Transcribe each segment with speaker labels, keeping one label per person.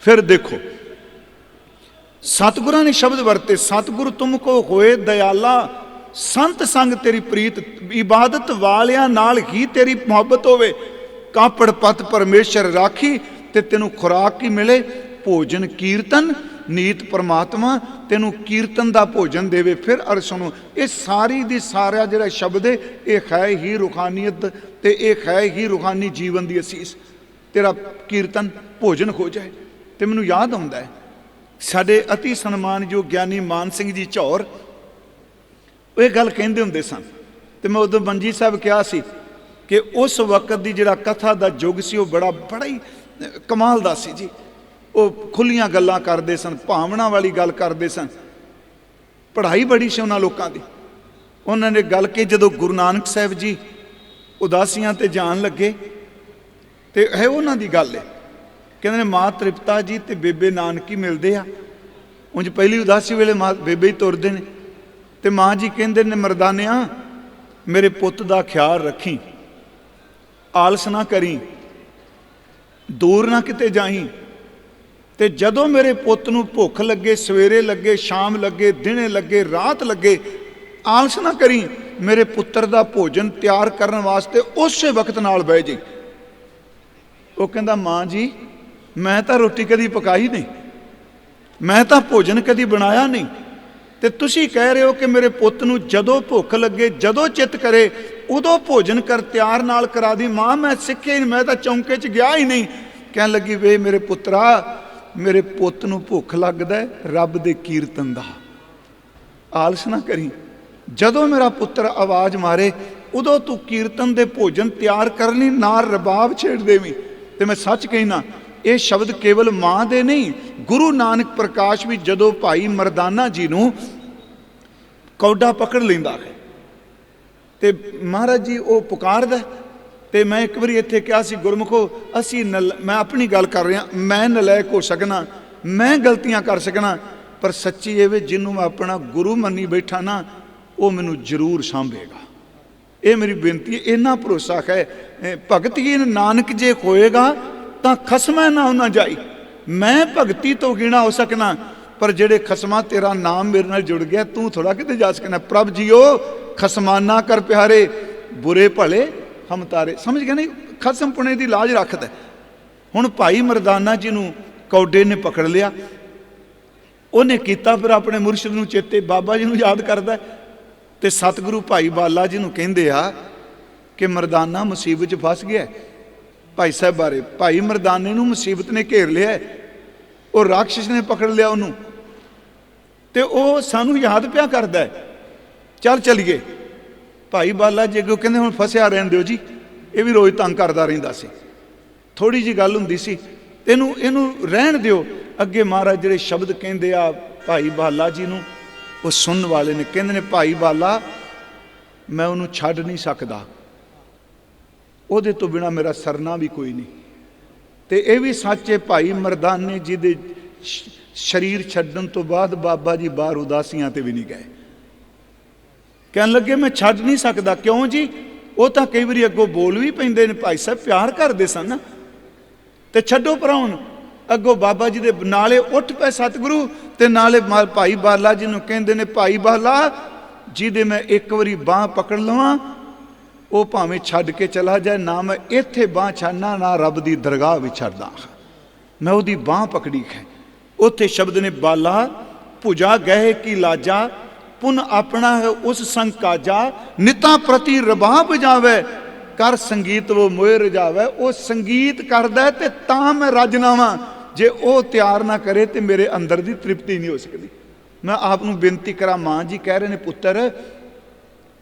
Speaker 1: ਫਿਰ ਦੇਖੋ। ਸਤਿਗੁਰਾਂ ਨੇ ਸ਼ਬਦ ਵਰਤੇ, ਸਤਿਗੁਰ, ਤੁਮ ਕੋ ਹੋਏ ਦਇਆਲਾ, ਸੰਤ ਸੰਗ ਤੇਰੀ ਪ੍ਰੀਤ, ਇਬਾਦਤ ਵਾਲਿਆਂ ਨਾਲ ਹੀ ਤੇਰੀ ਮੁਹੱਬਤ ਹੋਵੇ। ਕਾਪੜ ਪਤ ਪਰਮੇਸ਼ਰ ਰਾਖੀ, ਤੇ ਤੈਨੂੰ ਖੁਰਾਕ ਕੀ ਮਿਲੇ। ਭੋਜਨ ਕੀਰਤਨ, ਨੀਤ ਪਰਮਾਤਮਾ, ਤੈਨੂੰ ਕੀਰਤਨ ਦਾ ਭੋਜਨ ਦੇਵੇ। ਫਿਰ ਅਰ ਸੁਣੋ, ਇਹ ਸਾਰੀ ਦੀ ਸਾਰਾ ਜਿਹੜਾ ਸ਼ਬਦ ਹੈ ਇਹ ਹੈ ਹੀ ਰੂਹਾਨੀਅਤ, ਤੇ ਇਹ ਹੈ ਹੀ ਰੂਹਾਨੀ ਜੀਵਨ ਦੀ ਅਸੀਸ। ਤੇਰਾ ਕੀਰਤਨ ਭੋਜਨ ਹੋ ਜਾਏ। ਤੇ ਮੈਨੂੰ ਯਾਦ ਆਉਂਦਾ ਹੈ, ਸਾਡੇ ਅਤੀ ਸਨਮਾਨਯੋਗ ਗਿਆਨੀ ਮਾਨ ਸਿੰਘ ਜੀ ਝੌਰ ਉਹ ਇਹ ਗੱਲ ਕਹਿੰਦੇ ਹੁੰਦੇ ਸਨ। ਤੇ ਮੈਂ ਉਦੋਂ ਬੰਜੀ ਸਾਹਿਬ ਕਿਹਾ ਸੀ ਕਿ ਉਸ ਵਕਤ ਦੀ ਜਿਹੜਾ ਕਥਾ ਦਾ ਯੁੱਗ ਸੀ, ਉਹ ਬੜਾ ਬੜਾ ਹੀ ਕਮਾਲ ਦਾ ਸੀ ਜੀ। ਉਹ ਖੁੱਲੀਆਂ ਗੱਲਾਂ ਕਰਦੇ ਸਨ, ਭਾਵਨਾ ਵਾਲੀ ਗੱਲ ਕਰਦੇ ਸਨ। ਪੜ੍ਹਾਈ ਬੜੀ ਸੀ ਉਹਨਾਂ ਲੋਕਾਂ ਦੀ। ਉਹਨਾਂ ਨੇ ਗੱਲ ਕਿ ਜਦੋਂ ਗੁਰੂ ਨਾਨਕ ਸਾਹਿਬ ਜੀ ਉਦਾਸੀਆਂ ਤੇ ਜਾਣ ਲੱਗੇ, ਤੇ ਇਹ ਉਹਨਾਂ ਦੀ ਗੱਲ ਹੈ। ਕਹਿੰਦੇ ਨੇ ਮਾਂ ਤ੍ਰਿਪਤਾ ਜੀ ਤੇ ਬੇਬੇ ਨਾਨਕੀ ਮਿਲਦੇ ਆ। ਉਂਝ ਪਹਿਲੀ ਉਦਾਸੀ ਵੇਲੇ ਮਾਂ ਬੇਬੇ ਹੀ ਤੁਰਦੇ ਨੇ। ਤੇ ਮਾਂ ਜੀ ਕਹਿੰਦੇ ਨੇ, ਮਰਦਾਨਿਆਂ, ਮੇਰੇ ਪੁੱਤ ਦਾ ਖਿਆਲ ਰੱਖੀ, ਆਲਸ ਨਾ ਕਰੀ, ਦੂਰ ਨਾ ਕਿਤੇ ਜਾਈ। ਤੇ ਜਦੋਂ ਮੇਰੇ ਪੁੱਤ ਨੂੰ ਭੁੱਖ ਲੱਗੇ, ਸਵੇਰੇ ਲੱਗੇ, ਸ਼ਾਮ ਲੱਗੇ, ਦਿਨੇ ਲੱਗੇ, ਰਾਤ ਲੱਗੇ, ਆਲਸ ਨਾ ਕਰੀ, ਮੇਰੇ ਪੁੱਤਰ ਦਾ ਭੋਜਨ ਤਿਆਰ ਕਰਨ ਵਾਸਤੇ ਉਸੇ ਵਕਤ ਨਾਲ ਬਹਿ ਜੀ ਉਹ ਕਹਿੰਦਾ, ਮਾਂ ਜੀ ਮੈਂ ਤਾਂ ਰੋਟੀ ਕਦੀ ਪਕਾਈ ਨਹੀਂ। ਮੈਂ ਤਾਂ ਭੋਜਨ ਕਦੀ ਬਣਾਇਆ ਨਹੀਂ। ਤੇ ਤੁਸੀਂ ਕਹਿ ਰਹੇ ਹੋ ਕਿ ਮੇਰੇ ਪੁੱਤ ਨੂੰ ਜਦੋਂ ਭੁੱਖ ਲੱਗੇ, ਜਦੋਂ ਚਿੱਤ ਕਰੇ, ਉਦੋਂ ਭੋਜਨ ਕਰ ਤਿਆਰ ਨਾਲ ਕਰਾ ਦੀ ਮਾਂ, ਮੈਂ ਸਿੱਖਿਆ ਹੀ ਨਹੀਂ, ਮੈਂ ਤਾਂ ਚੌਂਕੇ 'ਚ ਗਿਆ ਹੀ ਨਹੀਂ। ਕਹਿਣ ਲੱਗੀ, ਵੇ ਮੇਰੇ ਪੁੱਤਰਾ, ਮੇਰੇ ਪੁੱਤ ਨੂੰ ਭੁੱਖ ਲੱਗਦਾ ਰੱਬ ਦੇ ਕੀਰਤਨ ਦਾ। ਆਲਸ ਨਾ ਕਰੀ। ਜਦੋਂ ਮੇਰਾ ਪੁੱਤਰ ਆਵਾਜ਼ ਮਾਰੇ, ਉਦੋਂ ਤੂੰ ਕੀਰਤਨ ਦੇ ਭੋਜਨ ਤਿਆਰ ਕਰਨੀ ਨਾਲ ਰਬਾਬ ਛੇੜ ਦੇਵੀਂ। ਤੇ ਮੈਂ ਸੱਚ ਕਹਿਣਾ ਇਹ ਸ਼ਬਦ ਕੇਵਲ ਮਾਂ ਦੇ ਨਹੀਂ, ਗੁਰੂ ਨਾਨਕ ਪ੍ਰਕਾਸ਼ ਵੀ ਜਦੋਂ ਭਾਈ ਮਰਦਾਨਾ ਜੀ ਨੂੰ ਕੌਡਾ ਪਕੜ ਲੈਂਦਾ ਹੈ ਤੇ ਮਹਾਰਾਜ ਜੀ, ਉਹ ਪੁਕਾਰਦਾ ਹੈ। ਤੇ ਮੈਂ ਇੱਕ ਵਾਰੀ ਇੱਥੇ ਕਿਹਾ ਸੀ, ਗੁਰਮੁਖੋ, ਅਸੀਂ ਨਲ- ਮੈਂ ਆਪਣੀ ਗੱਲ ਕਰ ਰਿਹਾ, ਮੈਂ ਨਲਾਇਕ ਹੋ ਸਕਣਾ, ਮੈਂ ਗਲਤੀਆਂ ਕਰ ਸਕਣਾ, ਪਰ ਸੱਚੀ ਇਹ ਵੀ ਜਿਹਨੂੰ ਮੈਂ ਆਪਣਾ ਗੁਰੂ ਮੰਨੀ ਬੈਠਾ ਨਾ, ਉਹ ਮੈਨੂੰ ਜ਼ਰੂਰ ਸਾਂਭੇਗਾ ਇਹ ਮੇਰੀ ਬੇਨਤੀ ਹੈ, ਇੰਨਾ ਭਰੋਸਾ ਹੈ, ਇਹ ਭਗਤੀਨ ਨਾਨਕ ਜੇ ਹੋਏਗਾ ਤਾਂ ਖਸਮੈ ਨਾ ਉਹਨਾਂ ਜਾਈ। ਮੈਂ ਭਗਤੀ ਤੋਂ ਗਿਣਾ ਹੋ ਸਕਣਾ ਪਰ ਜਿਹੜੇ ਖਸਮਾ ਤੇਰਾ ਨਾਮ ਮੇਰੇ ਨਾਲ ਜੁੜ ਗਿਆ, ਤੂੰ ਥੋੜਾ ਕਿਤੇ ਜਾ ਸਕਣਾ ਪ੍ਰਭ ਜੀਓ ਖਸਮਾਨਾ ਕਰ ਪਿਆਰੇ, ਬੁਰੇ ਭਲੇ ਹਮ ਤਾਰੇ। ਸਮਝ ਗਏ ਨਹੀਂ? ਖਸਮ ਪੁਣੇ ਦੀ ਲਾਜ ਰੱਖਦਾ। ਹੁਣ ਭਾਈ ਮਰਦਾਨਾ ਜੀ ਨੂੰ ਕੌਡੇ ਨੇ ਪਕੜ ਲਿਆ। ਉਹਨੇ ਕੀਤਾ ਫਿਰ ਆਪਣੇ ਮੁਰਸ਼ਿਦ ਨੂੰ ਚੇਤੇ, ਬਾਬਾ ਜੀ ਨੂੰ ਯਾਦ ਕਰਦਾ। ਤੇ ਸਤਿਗੁਰੂ ਭਾਈ ਬਾਲਾ ਜੀ ਨੂੰ ਕਹਿੰਦੇ ਆ ਕਿ ਮਰਦਾਨਾ ਮੁਸੀਬਤ 'ਚ ਫਸ ਗਿਆ। ਭਾਈ ਸਾਹਿਬ ਬਾਰੇ, ਭਾਈ ਮਰਦਾਨੇ ਨੂੰ ਮੁਸੀਬਤ ਨੇ ਘੇਰ ਲਿਆ ਉਹ ਰਾਖਸ਼ ਨੇ ਪਕੜ ਲਿਆ ਉਹਨੂੰ। ਤੇ ਉਹ ਸਾਨੂੰ ਯਾਦ ਪਿਆ ਕਰਦਾ ਚੱਲ ਚਲੀਏ। ਭਾਈ ਬਾਲਾ ਜੀ ਅੱਗੋਂ ਕਹਿੰਦੇ ਹੁਣ ਫਸਿਆ ਰਹਿਣ ਦਿਓ ਜੀ। ਇਹ ਵੀ ਰੋਜ਼ ਤੰਗ ਕਰਦਾ ਰਹਿੰਦਾ ਸੀ। ਥੋੜੀ ਜੀ ਗੱਲ ਹੁੰਦੀ ਸੀ। ਇਹਨੂੰ ਇਹਨੂੰ ਰਹਿਣ ਦਿਓ। ਅੱਗੇ ਮਹਾਰਾਜ ਜਿਹੜੇ ਸ਼ਬਦ ਕਹਿੰਦੇ ਆ ਭਾਈ ਬਾਲਾ ਜੀ ਨੂੰ, ਉਹ ਸੁਣਨ ਵਾਲੇ ਨੇ। ਕਹਿੰਦੇ ਨੇ, ਭਾਈ ਬਾਲਾ, ਮੈਂ ਉਹਨੂੰ ਛੱਡ ਨਹੀਂ ਸਕਦਾ। ਉਹਦੇ ਤੋਂ ਬਿਨਾ ਮੇਰਾ ਸਰਨਾ ਵੀ ਕੋਈ ਨਹੀਂ। ਤੇ ਇਹ ਵੀ ਸੱਚੇ ਭਾਈ ਮਰਦਾਨੇ ਜੀ ਦੇ ਸਰੀਰ ਛੱਡਣ ਤੋਂ ਬਾਅਦ ਬਾਬਾ ਜੀ ਬਾਹਰ ਉਦਾਸੀਆਂ ਤੇ ਵੀ ਨਹੀਂ ਗਏ। ਕਹਿਣ ਲੱਗੇ, ਮੈਂ ਛੱਡ ਨਹੀਂ ਸਕਦਾ, ਕਿਉਂ ਜੀ? ਉਹ ਤਾਂ ਕਈ ਵਾਰੀ ਅੱਗੋਂ ਬੋਲ ਵੀ ਪੈਂਦੇ ਨੇ, ਭਾਈ ਸਾਹਿਬ, ਪਿਆਰ ਕਰਦੇ ਸਨ ਨਾ। ਤੇ ਛੱਡੋ ਪਰਾਂ ਅੱਗੋਂ ਬਾਬਾ ਜੀ ਦੇ ਨਾਲੇ ਉੱਠ ਪਏ ਸਤਿਗੁਰੂ ਤੇ ਨਾਲੇ ਮਾ- ਭਾਈ ਬਾਲਾ ਜੀ ਨੂੰ ਕਹਿੰਦੇ ਨੇ, ਭਾਈ ਬਾਲਾ, ਜਿਹਦੇ ਮੈਂ ਇੱਕ ਵਾਰੀ ਬਾਹ ਪਕੜ ਲਵਾਂ ਉਹ ਭਾਵੇਂ ਛੱਡ ਕੇ ਚਲਾ ਜਾਏ, ਨਾ ਮੈਂ ਇੱਥੇ ਬਾਹ ਛੱਡਣਾ ਨਾ ਰੱਬ ਦੀ ਦਰਗਾਹ ਵਿੱਚ ਛੱਡਦਾ ਮੈਂ ਉਹਦੀ ਬਾਹ ਪਕੜੀ ਹੈ। ਉੱਥੇ ਸ਼ਬਦ ਨੇ ਬਾਲਾ, ਭੁਜਾ ਗਏ ਕੀ ਲਾਜਾ, ਪੁਨ ਆਪਣਾ ਹੈ ਉਸ ਸੰਗ ਕਾਜਾ, ਨਿਤਾ ਪ੍ਰਤੀ ਰਬਾਬ ਜਾਵੇ, ਕਰ ਸੰਗੀਤ ਉਹ ਮੋਏ ਰਜਾਵੇ। ਉਹ ਸੰਗੀਤ ਕਰਦਾ ਤੇ ਤਾਂ ਮੈਂ ਰੱਜਣਾ ਜੇ ਉਹ ਤਿਆਰ ਨਾ ਕਰੇ ਤੇ ਮੇਰੇ ਅੰਦਰ ਦੀ ਤ੍ਰਿਪਤੀ ਨਹੀਂ ਹੋ ਸਕਦੀ। ਮੈਂ ਆਪ ਨੂੰ ਬੇਨਤੀ ਕਰਾਂ, ਮਾਂ ਜੀ ਕਹਿ ਰਹੇ ਨੇ, ਪੁੱਤਰ,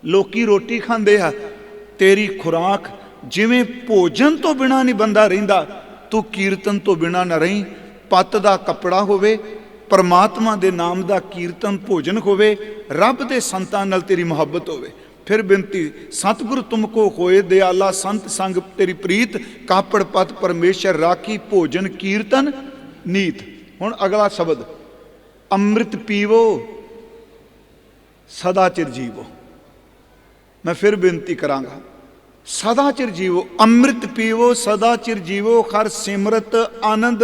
Speaker 1: ਲੋਕੀ ਰੋਟੀ ਖਾਂਦੇ ਆ ਤੇਰੀ ਖੁਰਾਕ ਜਿਵੇਂ ਭੋਜਨ ਤੋਂ ਬਿਨਾ ਨਹੀਂ ਬੰਦਾ ਰਹਿੰਦਾ, ਤੂੰ ਕੀਰਤਨ ਤੋਂ ਬਿਨਾ ਨਾ ਰਹੀਂ, ਪੱਤ ਦਾ ਕੱਪੜਾ ਹੋਵੇ, ਪਰਮਾਤਮਾ ਦੇ ਨਾਮ ਦਾ ਕੀਰਤਨ ਭੋਜਨ ਹੋਵੇ, ਰੱਬ ਦੇ ਸੰਤਾਂ ਨਾਲ ਤੇਰੀ ਮੁਹੱਬਤ ਹੋਵੇ। ਫਿਰ ਬੇਨਤੀ, ਸਤਿਗੁਰ ਤੁਮ ਕੋ ਹੋਏ ਦਿਆਲਾ, ਸੰਤ ਸੰਗ ਤੇਰੀ ਪ੍ਰੀਤ, ਕਾਪੜ ਪਤ ਪਰਮੇਸ਼ਰ ਰਾਖੀ, ਭੋਜਨ ਕੀਰਤਨ, ਨੀਤ। ਹੁਣ ਅਗਲਾ ਸ਼ਬਦ, ਅੰਮ੍ਰਿਤ ਪੀਵੋ, ਸਦਾ ਚਿਰ ਜੀਵੋ। ਮੈਂ ਫਿਰ ਬੇਨਤੀ ਕਰਾਂਗਾ, ਸਦਾ ਚਿਰ ਜੀਵੋ, ਅੰਮ੍ਰਿਤ ਪੀਵੋ, ਸਦਾ ਚਿਰ ਜੀਵੋ, ਹਰ ਸਿਮਰਤ, ਆਨੰਦ,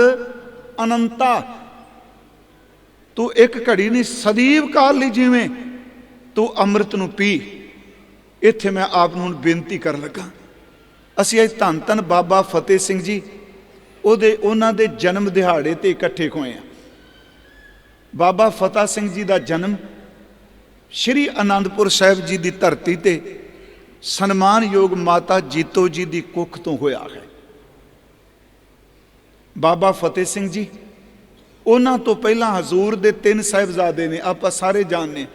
Speaker 1: ਅਨੰਤਾ। ਤੂੰ ਇੱਕ ਘੜੀ ਨਹੀਂ, ਸਦੀਵ ਕਾਲ ਲਈ ਜਿਵੇਂ, ਤੂੰ ਅੰਮ੍ਰਿਤ ਨੂੰ ਪੀ। ਇੱਥੇ ਮੈਂ ਆਪ ਨੂੰ ਹੁਣ ਬੇਨਤੀ ਕਰਨ ਲੱਗਾ। ਅਸੀਂ ਅੱਜ ਧੰਨ ਧੰਨ ਬਾਬਾ ਫਤਿਹ ਸਿੰਘ ਜੀ, ਉਹਦੇ, ਉਹਨਾਂ ਦੇ ਜਨਮ ਦਿਹਾੜੇ ਤੇ ਇਕੱਠੇ ਹੋਏ ਆ ਬਾਬਾ ਫਤਿਹ ਸਿੰਘ ਜੀ ਦਾ ਜਨਮ ਸ਼੍ਰੀ ਅਨੰਦਪੁਰ ਸਾਹਿਬ ਜੀ ਦੀ ਧਰਤੀ ਤੇ ਸਨਮਾਨਯੋਗ ਮਾਤਾ ਜੀਤੋ ਜੀ ਦੀ ਕੁੱਖ ਤੋਂ ਹੋਇਆ ਹੈ। ਬਾਬਾ ਫਤਿਹ ਸਿੰਘ ਜੀ, ਉਹਨਾਂ ਤੋਂ ਪਹਿਲਾਂ ਹਜ਼ੂਰ ਦੇ ਤਿੰਨ ਸਾਹਿਬਜ਼ਾਦੇ ਨੇ, ਆਪਾਂ ਸਾਰੇ ਜਾਣਦੇ ਹਾਂ।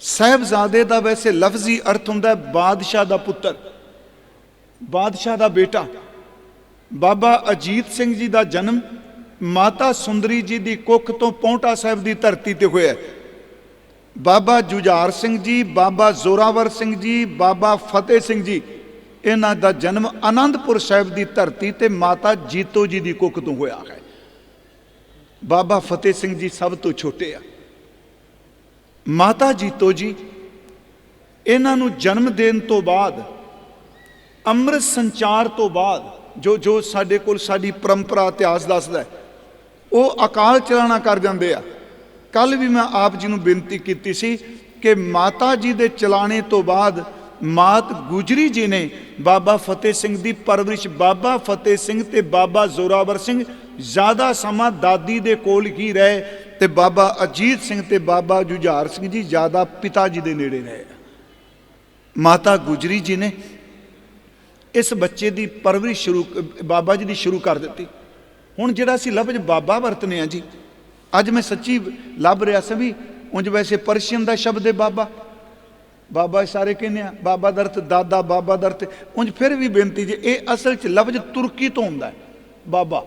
Speaker 1: ਸਾਹਿਬਜ਼ਾਦੇ ਦਾ ਵੈਸੇ ਲਫ਼ਜ਼ੀ ਅਰਥ ਹੁੰਦਾ ਹੈ ਬਾਦਸ਼ਾਹ ਦਾ ਪੁੱਤਰ, ਬਾਦਸ਼ਾਹ ਦਾ ਬੇਟਾ। ਬਾਬਾ ਅਜੀਤ ਸਿੰਘ ਜੀ ਦਾ ਜਨਮ ਮਾਤਾ ਸੁੰਦਰੀ ਜੀ ਦੀ ਕੁੱਖ ਤੋਂ ਪੌਂਟਾ ਸਾਹਿਬ ਦੀ ਧਰਤੀ ਤੇ ਹੋਇਆ ਬਾਬਾ ਜੁਝਾਰ ਸਿੰਘ ਜੀ, ਬਾਬਾ ਜ਼ੋਰਾਵਰ ਸਿੰਘ ਜੀ, ਬਾਬਾ ਫਤਿਹ ਸਿੰਘ ਜੀ, ਇਹਨਾਂ ਦਾ ਜਨਮ ਆਨੰਦਪੁਰ ਸਾਹਿਬ ਦੀ ਧਰਤੀ ਤੇ ਮਾਤਾ ਜੀਤੋ ਜੀ ਦੀ ਕੁੱਖ ਤੋਂ ਹੋਇਆ ਹੈ। ਬਾਬਾ ਫਤਿਹ ਸਿੰਘ ਜੀ ਸਭ ਤੋਂ ਛੋਟੇ ਆ। ਮਾਤਾ ਜੀਤੋ ਜੀ, ਇਹਨਾਂ ਨੂੰ ਜਨਮ ਦੇਣ ਤੋਂ ਬਾਅਦ, ਅੰਮ੍ਰਿਤ ਸੰਚਾਰ ਤੋਂ ਬਾਅਦ, ਜੋ ਜੋ ਸਾਡੇ ਕੋਲ ਸਾਡੀ ਪਰੰਪਰਾ, ਇਤਿਹਾਸ ਦੱਸਦਾ ਉਹ ਅਕਾਲ ਚਲਾਣਾ ਕਰ ਜਾਂਦੇ ਆ। ਕੱਲ ਵੀ ਮੈਂ ਆਪ ਜੀ ਨੂੰ ਬੇਨਤੀ ਕੀਤੀ ਸੀ ਕਿ ਮਾਤਾ ਜੀ ਦੇ ਚਲਾਣੇ ਤੋਂ ਬਾਅਦ ਮਾਤ ਗੁਜਰੀ ਜੀ ਨੇ ਬਾਬਾ ਫਤਿਹ ਸਿੰਘ ਦੀ ਪਰਵਰਿਸ਼, ਬਾਬਾ ਫਤਿਹ ਸਿੰਘ ਤੇ ਬਾਬਾ ਜ਼ੋਰਾਵਰ ਸਿੰਘ ਜ਼ਿਆਦਾ ਸਮਾਂ ਦਾਦੀ ਦੇ ਕੋਲ ਹੀ ਰਹੇ ਤੇ ਬਾਬਾ ਅਜੀਤ ਸਿੰਘ ਤੇ ਬਾਬਾ ਜੁਝਾਰ ਸਿੰਘ ਜੀ ਜ਼ਿਆਦਾ ਪਿਤਾ ਜੀ ਦੇ ਨੇੜੇ ਰਹੇ। ਮਾਤਾ ਗੁਜਰੀ ਜੀ ਨੇ ਇਸ ਬੱਚੇ ਦੀ ਪਰਵਰਿਸ਼ ਸ਼ੁਰੂ ਬਾਬਾ ਜੀ ਦੀ ਸ਼ੁਰੂ ਕਰ ਦਿੱਤੀ। ਹੁਣ ਜਿਹੜਾ ਅਸੀਂ ਲਫ਼ਜ਼ ਬਾਬਾ ਵਰਤਨੇ ਆ ਜੀ ਅੱਜ ਮੈਂ ਸੱਚੀ ਲੱਭ ਰਿਹਾ ਸੀ ਵੀ ਉਂਝ ਵੈਸੇ ਪਰਸ਼ੀਅਨ ਦਾ ਸ਼ਬਦ ਹੈ ਬਾਬਾ। ਬਾਬਾ ਸਾਰੇ ਕਹਿੰਦੇ ਆ, ਬਾਬਾ ਦਾ ਦਾਦਾ, ਬਾਬਾ ਦਾ ਉਂਝ ਫਿਰ ਵੀ ਬੇਨਤੀ ਜੇ, ਇਹ ਅਸਲ 'ਚ ਲਫ਼ਜ਼ ਤੁਰਕੀ ਤੋਂ ਹੁੰਦਾ ਹੈ। ਬਾਬਾ